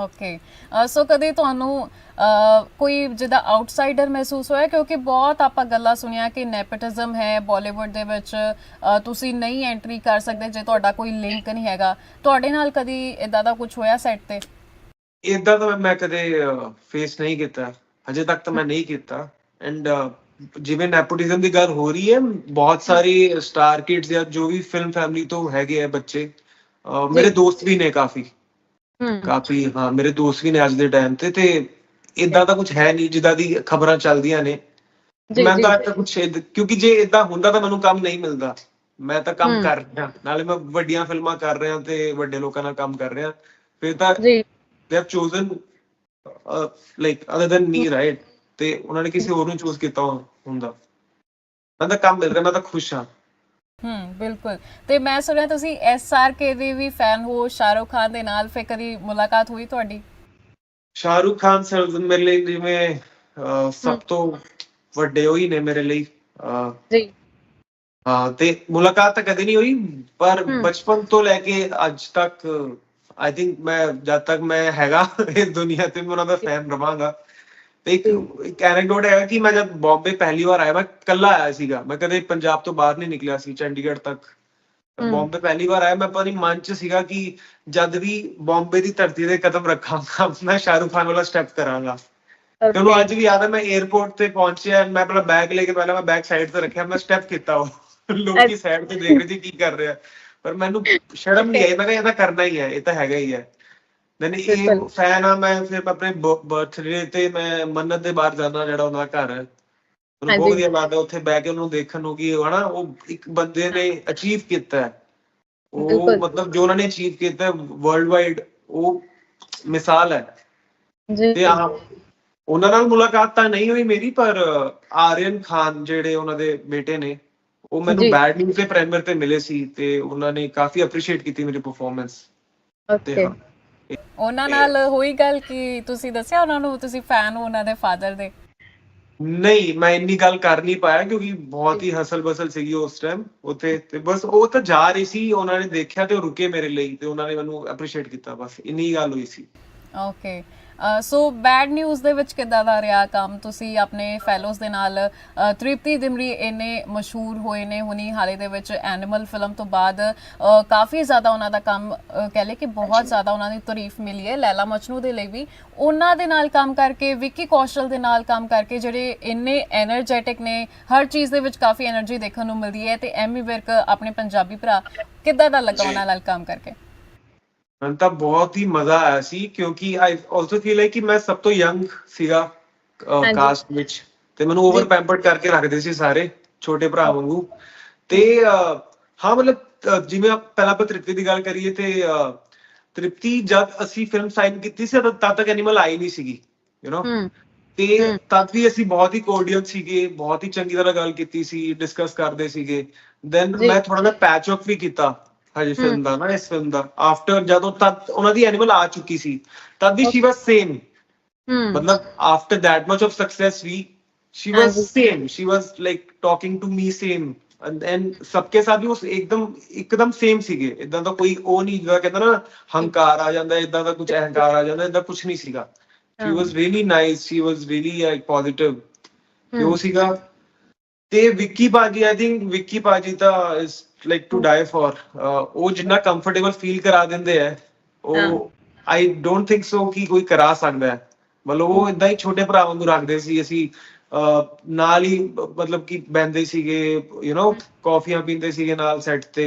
ਓਕੇ ਸੋ ਕਦੇ ਤੁਹਾਨੂੰ ਅਹ, ਕੋਈ ਜਿਹਦਾ ਆਊਟਸਾਈਡਰ ਮਹਿਸੂਸ ਹੋਇਆ? ਕਿਉਂਕਿ ਬਹੁਤ ਆਪਾਂ ਗੱਲਾਂ ਸੁਣੀਆਂ ਕਿ ਨੈਪੋਟਿਜ਼ਮ ਹੈ ਬਾਲੀਵੁੱਡ ਦੇ ਵਿੱਚ ਅਹ, ਤੁਸੀਂ ਨਹੀਂ ਐਂਟਰੀ ਕਰ ਸਕਦੇ ਜੇ ਤੁਹਾਡਾ ਕੋਈ ਲਿੰਕ ਨਹੀਂ ਹੈਗਾ। ਤੁਹਾਡੇ ਨਾਲ ਕਦੀ ਇਦਾਂ ਦਾ ਕੁਝ ਹੋਇਆ ਸੈੱਟ ਤੇ? ਇਦਾਂ ਤਾਂ ਮੈਂ- ਕਦੇ ਫੇਸ ਨਹੀਂ ਕੀਤਾ। ਹਜੇ ਤੱਕ ਤਾਂ ਮੈਂ ਨਹੀਂ ਕੀਤਾ। ਐਂਡ ਜਿਵੇਂ ਨੈਪੋਟਿਜ਼ਮ ਦੀ ਗੱਲ ਹੋ ਰਹੀ ਹੈ ਬਹੁਤ ਸਾਰੀ ਸਟਾਰ ਕਿਡਸ ਜਾਂ ਜੋ ਵੀ ਫਿਲਮ ਫੈਮਿਲੀ ਤੋਂ ਹੈਗੇ ਆ ਬੱਚੇ ਅਹ, ਮੇਰੇ। ਦੋਸਤ ਵੀ ਨੇ ਕਾਫੀ। ਕਾਫੀ ਹਾਂ ਮੇਰੇ ਦੋਸਤ ਵੀ ਨੇ ਅੱਜ ਦੇ ਟਾਈਮ ਤੇ ਤੇ ਇਦਾਂ ਦਾ ਕੁਝ ਹੈ ਨਹੀਂ ਜਿੱਦਾਂ ਦੀ ਖਬਰਾਂ ਚੱਲਦੀਆਂ ਨੇ। ਮੈਂ ਤਾਂ ਅੱਜ ਤੱਕ ਏਦ- ਕਿਉਂਕਿ ਜੇ ਇਦਾਂ ਹੁੰਦਾ ਤਾਂ ਮੈਨੂੰ ਕੰਮ ਨਹੀਂ ਮਿਲਦਾ। ਮੈਂ ਤਾਂ ਕੰਮ। ਕਰ ਰਿਹਾ ਨਾਲੇ ਮੈਂ ਵੱਡੀਆਂ ਫਿਲਮਾਂ ਕਰ ਰਿਹਾ ਤੇ ਵੱਡੇ ਲੋਕਾਂ ਨਾਲ ਕੰਮ ਕਰ ਰਿਹਾ। ਫਿਰ ਤਾਂ ਜੀ। have chosen uh, like other than me right? ਤੇ ਉਹਨਾਂ ਨੇ ਕਿਸੇ ਹੋਰ ਨੂੰ ਚੂਜ਼ ਕੀਤਾ ਹੁੰਦਾ। ਮੈਂ ਤਾਂ ਕੰਮ ਮਿਲ ਰਿਹਾ ਮੈਂ ਤਾਂ ਖੁਸ਼ ਹਾਂ। ਹੂੰ ਬਿਲਕੁਲ। ਤੇ ਮੈਂ ਸੁਣਿਆ ਤੁਸੀਂ ਐਸਆਰਕੇ ਦੇ ਵੀ ਫੈਨ ਹੋ ਸ਼ਾਹਰੁਖ ਖਾਨ ਦੇ ਨਾਲ ਫਿਰ ਕਦੀ ਮੁਲਾਕਾਤ ਹੋਈ ਤੁਹਾਡੀ? ਸ਼ਾਹਰੁਖ ਖਾਨ ਸਰ ਮੇਰੇ ਲਈ ਜਿਵੇਂ ਅਹ, ਸਭ ਤੋਂ ਵੱਡੇ ਉਹੀ ਨੇ ਮੇਰੇ ਲਈ। ਅਹ, ਜੀ। ਹਾਂ ਤੇ ਮੁਲਾਕਾਤ ਤਾਂ ਕਦੇ ਨਹੀਂ ਹੋਈ ਪਰ ਹਮ। ਬਚਪਨ ਤੋਂ ਲੈ ਕੇ ਅੱਜ ਤੱਕ ਆਈ ਥਿੰਕ ਮੈਂ ਜਦ ਤੱਕ ਮੈਂ ਹੈਗਾ ਇਸ ਦੁਨੀਆ ਤੇ ਮੈਂ ਉਹਨਾਂ ਦਾ ਫੈਨ ਰਵਾਂਗਾ। ਇੱਕ ਇੱਕ ਐਨੈਕਡੋਟ ਹੈਗਾ ਕਿ ਮੈਂ ਜਦ ਬੰਬੇ ਪਹਿਲੀ ਵਾਰ ਆਇਆ ਮੈਂ ਇਕੱਲਾ ਆਇਆ ਸੀਗਾ। ਮੈਂ ਕਦੇ ਪੰਜਾਬ ਤੋਂ ਬਾਹਰ ਨਹੀਂ ਨਿਕਲਿਆ ਸੀ ਚੰਡੀਗੜ੍ਹ ਤੱਕ। ਬੰਬੇ ਪਹਿਲੀ ਵਾਰ ਆਇਆ ਮੈਂ ਪਤਾ ਨਹੀਂ ਮਨ ਚ ਸੀਗਾ ਕਿ ਜਦ ਵੀ ਬੰਬੇ ਦੀ ਧਰਤੀ ਤੇ ਕਦਮ ਰੱਖਾਂਗਾ ਮੈਂ ਸ਼ਾਹਰੁਖ ਖਾਨ ਵਾਲਾ ਸਟੈਪ ਕਰਾਂਗਾ। ਤੇ ਉਹਨੂੰ ਅੱਜ ਵੀ ਯਾਦ ਹੈ ਮੈਂ 에어ਪੋਰਟ ਤੇ ਪਹੁੰਚਿਆ ਮੈਂ ਆਪਣਾ ਬੈਗ ਲੈ ਕੇ ਪਹਿਲਾਂ ਮੈਂ ਬੈਗ ਸਾਈਡ ਤੇ ਰੱਖਿਆ ਮੈਂ ਸਟੈਪ ਕੀਤਾ ਉਹ। ਲੋਕੀ ਸਾਈਡ ਤੇ ਦੇਖ ਰਹੇ ਸੀ ਕੀ ਕਰ ਰਿਹਾ। ਪਰ ਮੈਨੂੰ ਸ਼ਰਮ ਨਹੀਂ ਆਈ ਮੈਂ ਕਿਹਾ ਇਹ ਤਾਂ ਕਰਨਾ ਹੀ ਹੈ ਇਹ ਤਾਂ ਹੈਗਾ ਹੀ ਹੈ। ਦੈਨ ਇਹ। ਫੈਨ ਆ ਮੈਂ ਫਿਰ ਆਪਣੇ ਬਰਥਡੇ ਤੇ ਮੈਂ ਮੰਨਤ ਦੇ ਬਾਹਰ ਜਾਣਾ ਜਿਹੜਾ ਉਹਨਾਂ ਘਰ ਹੈ ਮੈਨੂੰ ਬਹੁਤ। ਵਧੀਆ ਲੱਗਦਾ ਉੱਥੇ ਬਹਿ ਕੇ ਉਹਨੂੰ ਦੇਖਣ ਨੂੰ ਕਿ ਹਨਾ ਉਹ ਇੱਕ ਬੰਦੇ ਨੇ ਅਚੀਵ ਕੀਤਾ ਹੈ ਉਹ। ਮਤਲਬ ਜੋ ਉਹਨਾਂ ਨੇ ਅਚੀਵ ਕੀਤਾ ਵਰਲਡ ਵਾਈਡ ਉਹ ਮਿਸਾਲ ਹੈ ਜੀ ਤੇ ਆ ਉਹਨਾਂ ਨਾਲ ਮੁਲਾਕਾਤ ਤਾਂ ਨਹੀਂ ਹੋਈ ਮੇਰੀ ਪਰ ਆਰੀਅਨ ਖਾਨ ਜਿਹੜੇ ਉਹਨਾਂ ਦੇ ਬੇਟੇ ਨੇ ਉਹ ਮੈਨੂੰ। ਬੈਡ ਨਿਊਜ਼ ਦੇ ਪ੍ਰੀਮੀਅਰ ਤੇ ਮਿਲੇ ਸੀ ਤੇ ਉਹਨਾਂ ਨੇ ਕਾਫੀ ਅਪਰੀਸ਼ੀਏਟ ਕੀਤੀ ਮੇਰੀ ਪਰਫਾਰਮੈਂਸ ਓਕੇ ਉਹਨਾਂ ਨਾਲ ਹੋਈ ਗੱਲ ਕਿ ਤੁਸੀਂ ਦੱਸਿਆ ਉਹਨਾਂ ਨੂੰ ਤੁਸੀਂ ਫੈਨ ਹੋ ਉਹਨਾਂ ਦੇ ਫਾਦਰ ਦੇ? ਨਹੀਂ ਮੈਂ ਇੰਨੀ ਗੱਲ ਕਰ ਨਹੀਂ ਪਾਇਆ ਕਿਉਂਕਿ ਬਹੁਤ ਹੀ ਹਸਲ ਬਸਲ ਸੀਗੀ ਉਸ ਟਾਈਮ ਉੱਥੇ ਤੇ ਬਸ ਉਹ ਤਾਂ ਜਾ ਰਹੀ ਸੀ ਉਹਨਾਂ ਨੇ ਦੇਖਿਆ ਤੇ ਉਹ ਰੁਕੇ ਮੇਰੇ ਲਈ ਤੇ ਉਹਨਾਂ ਨੇ ਮੈਨੂੰ ਅਪਰੀਸ਼ੀਏਟ ਕੀਤਾ ਬਸ। ਇੰਨੀ ਗੱਲ ਹੋਈ ਸੀ। ਓਕੇ ਸੋ ਬੈਡ ਨਿਊਜ਼ ਦੇ ਵਿੱਚ ਕਿੱਦਾਂ ਦਾ ਰਿਹਾ ਕੰਮ? ਤੁਸੀਂ ਆਪਣੇ ਫੈਲੋਜ਼ ਦੇ ਨਾਲ ਤ੍ਰਿਪਤੀ ਦਿਮਰੀ ਇਹਨੇ ਮਸ਼ਹੂਰ ਹੋਏ ਨੇ ਹੁਣੀ ਹਾਲੇ ਦੇ ਵਿੱਚ ਐਨੀਮਲ ਫਿਲਮ ਤੋਂ ਬਾਅਦ ਕਾਫੀ ਜ਼ਿਆਦਾ ਉਹਨਾਂ ਦਾ ਕੰਮ ਕਹਿ ਲੈ ਕਿ ਬਹੁਤ ਜ਼ਿਆਦਾ ਉਹਨਾਂ ਦੀ ਤਾਰੀਫ ਮਿਲੀ ਹੈ ਲੈਲਾ ਮਜਨੂ ਦੇ ਲਈ ਵੀ। ਉਹਨਾਂ ਦੇ ਨਾਲ ਕੰਮ ਕਰਕੇ ਵਿੱਕੀ ਕੌਸ਼ਲ ਦੇ ਨਾਲ ਕੰਮ ਕਰਕੇ ਜਿਹੜੇ ਇੰਨੇ એનર્ਜੈਟਿਕ ਨੇ ਹਰ ਚੀਜ਼ ਦੇ ਵਿੱਚ ਕਾਫੀ એનર્ਜੀ ਦੇਖਣ ਨੂੰ ਮਿਲਦੀ ਹੈ ਤੇ ਐਮੀ ਵਿਰਕ ਆਪਣੇ ਪੰਜਾਬੀ ਭਰਾ ਕਿੱਦਾਂ ਦਾ ਲੱਗਾ ਉਹਨਾਂ ਨਾਲ ਕੰਮ ਕਰਕੇ? ਮੈਨੂੰ ਤਾਂ ਬਹੁਤ ਹੀ ਮਜ਼ਾ ਆਇਆ ਸੀ ਕਿਉਂਕਿ ਆਈ ਆਲਸੋ ਫੀਲ ਹੈ ਕਿ ਮੈਂ ਸਭ ਤੋਂ ਯੰਗ ਸੀਗਾ। ਕਾਸਟ ਵਿੱਚ ਤੇ ਮੈਨੂੰ ਓਵਰ ਪੈਂਪਰਡ ਕਰਕੇ ਰੱਖਦੇ ਸੀ ਸਾਰੇ ਛੋਟੇ ਭਰਾ ਵਾਂਗੂ ਤੇ ਹਾਂ ਮਤਲਬ ਜਿਵੇਂ ਪਹਿਲਾਂ ਆਪਾਂ ਤ੍ਰਿਪਤੀ ਦੀ ਗੱਲ ਕਰੀਏ ਤੇ ਤ੍ਰਿਪਤੀ ਜਦ ਅਸੀਂ ਫਿਲਮ ਸਾਈਨ ਕੀਤੀ ਸੀ ਤਦ ਤੱਕ ਐਨੀਮਲ ਆਈ ਨਹੀਂ ਸੀਗੀ ਯੂ نو ਤੇ। ਤਦ ਵੀ ਅਸੀਂ ਬਹੁਤ ਹੀ ਕੋਰਡੀਅਲ ਸੀਗੇ ਬਹੁਤ ਹੀ ਚੰਗੀ ਤਰ੍ਹਾਂ ਗੱਲ ਕੀਤੀ ਸੀ ਡਿਸਕਸ ਕਰਦੇ ਸੀਗੇ ਦੈਨ। ਮੈਂ ਥੋੜਾ ਜਿਹਾ ਪੈਚ ਆਫ ਵੀ ਕੀਤਾ ਹਰੀ ਫਿਲਮ ਦਾ ਨਾ ਇਸ ਫਿਲਮ ਦਾ। ਆਫਟਰ ਜਦੋਂ ਤੱਕ ਉਹਨਾਂ ਦੀ ਐਨੀਮਲ ਆ ਚੁੱਕੀ ਸੀ ਤਦ ਵੀ ਸ਼ੀ ਵਾਸ ਸੇਮ ਮਤਲਬ after that much of success we she was same she was like talking to me same and ਸਬਕੇ ਸਾਥ ਵੀ ਉਸ ਇੱਕਦਮ ਇੱਕਦਮ ਸੇਮ ਸੀਗੇ ਇਦਾਂ ਦਾ ਕੋਈ ਉਹ ਨਹੀਂ ਜਿਹੜਾ ਕਹਿੰਦਾ ਨਾ ਹੰਕਾਰ ਆ ਜਾਂਦਾ ਇਦਾਂ ਦਾ ਕੁਝ ਅਹੰਕਾਰ ਆ ਜਾਂਦਾ ਇਦਾਂ ਕੁਝ ਨਹੀਂ ਸੀਗਾ she was really nice she was really like positive ਉਹ ਸੀਗਾ ਤੇ ਵਿੱਕੀ ਬਾਜੀ ਆਈ ਥਿੰਕ ਵਿੱਕੀ ਬਾਜੀ ਦਾ ਇਸ ਲਾਈਕ ਟੂ ਡਾਈ ਫॉर ਉਹ ਜਿੰਨਾ ਕੰਫਰਟੇਬਲ ਫੀਲ ਕਰਾ ਦਿੰਦੇ ਐ ਉਹ ਆਈ ਡੋਨਟ ਥਿੰਕ ਸੋ ਕਿ ਕੋਈ ਕਰਾ ਸਕਦਾ। ਹੈ ਮਤਲਬ ਉਹ ਇਦਾਂ ਹੀ ਛੋਟੇ ਭਰਾ ਵਾਂਗੂ ਰੱਖਦੇ ਸੀ ਅਸੀਂ ਨਾਲ ਹੀ ਮਤਲਬ ਕਿ ਬੈੰਦੇ ਸੀਗੇ ਯੂ نو ਕਾਫੀਆਂ ਪੀਂਦੇ ਸੀਗੇ ਨਾਲ ਸੈੱਟ ਤੇ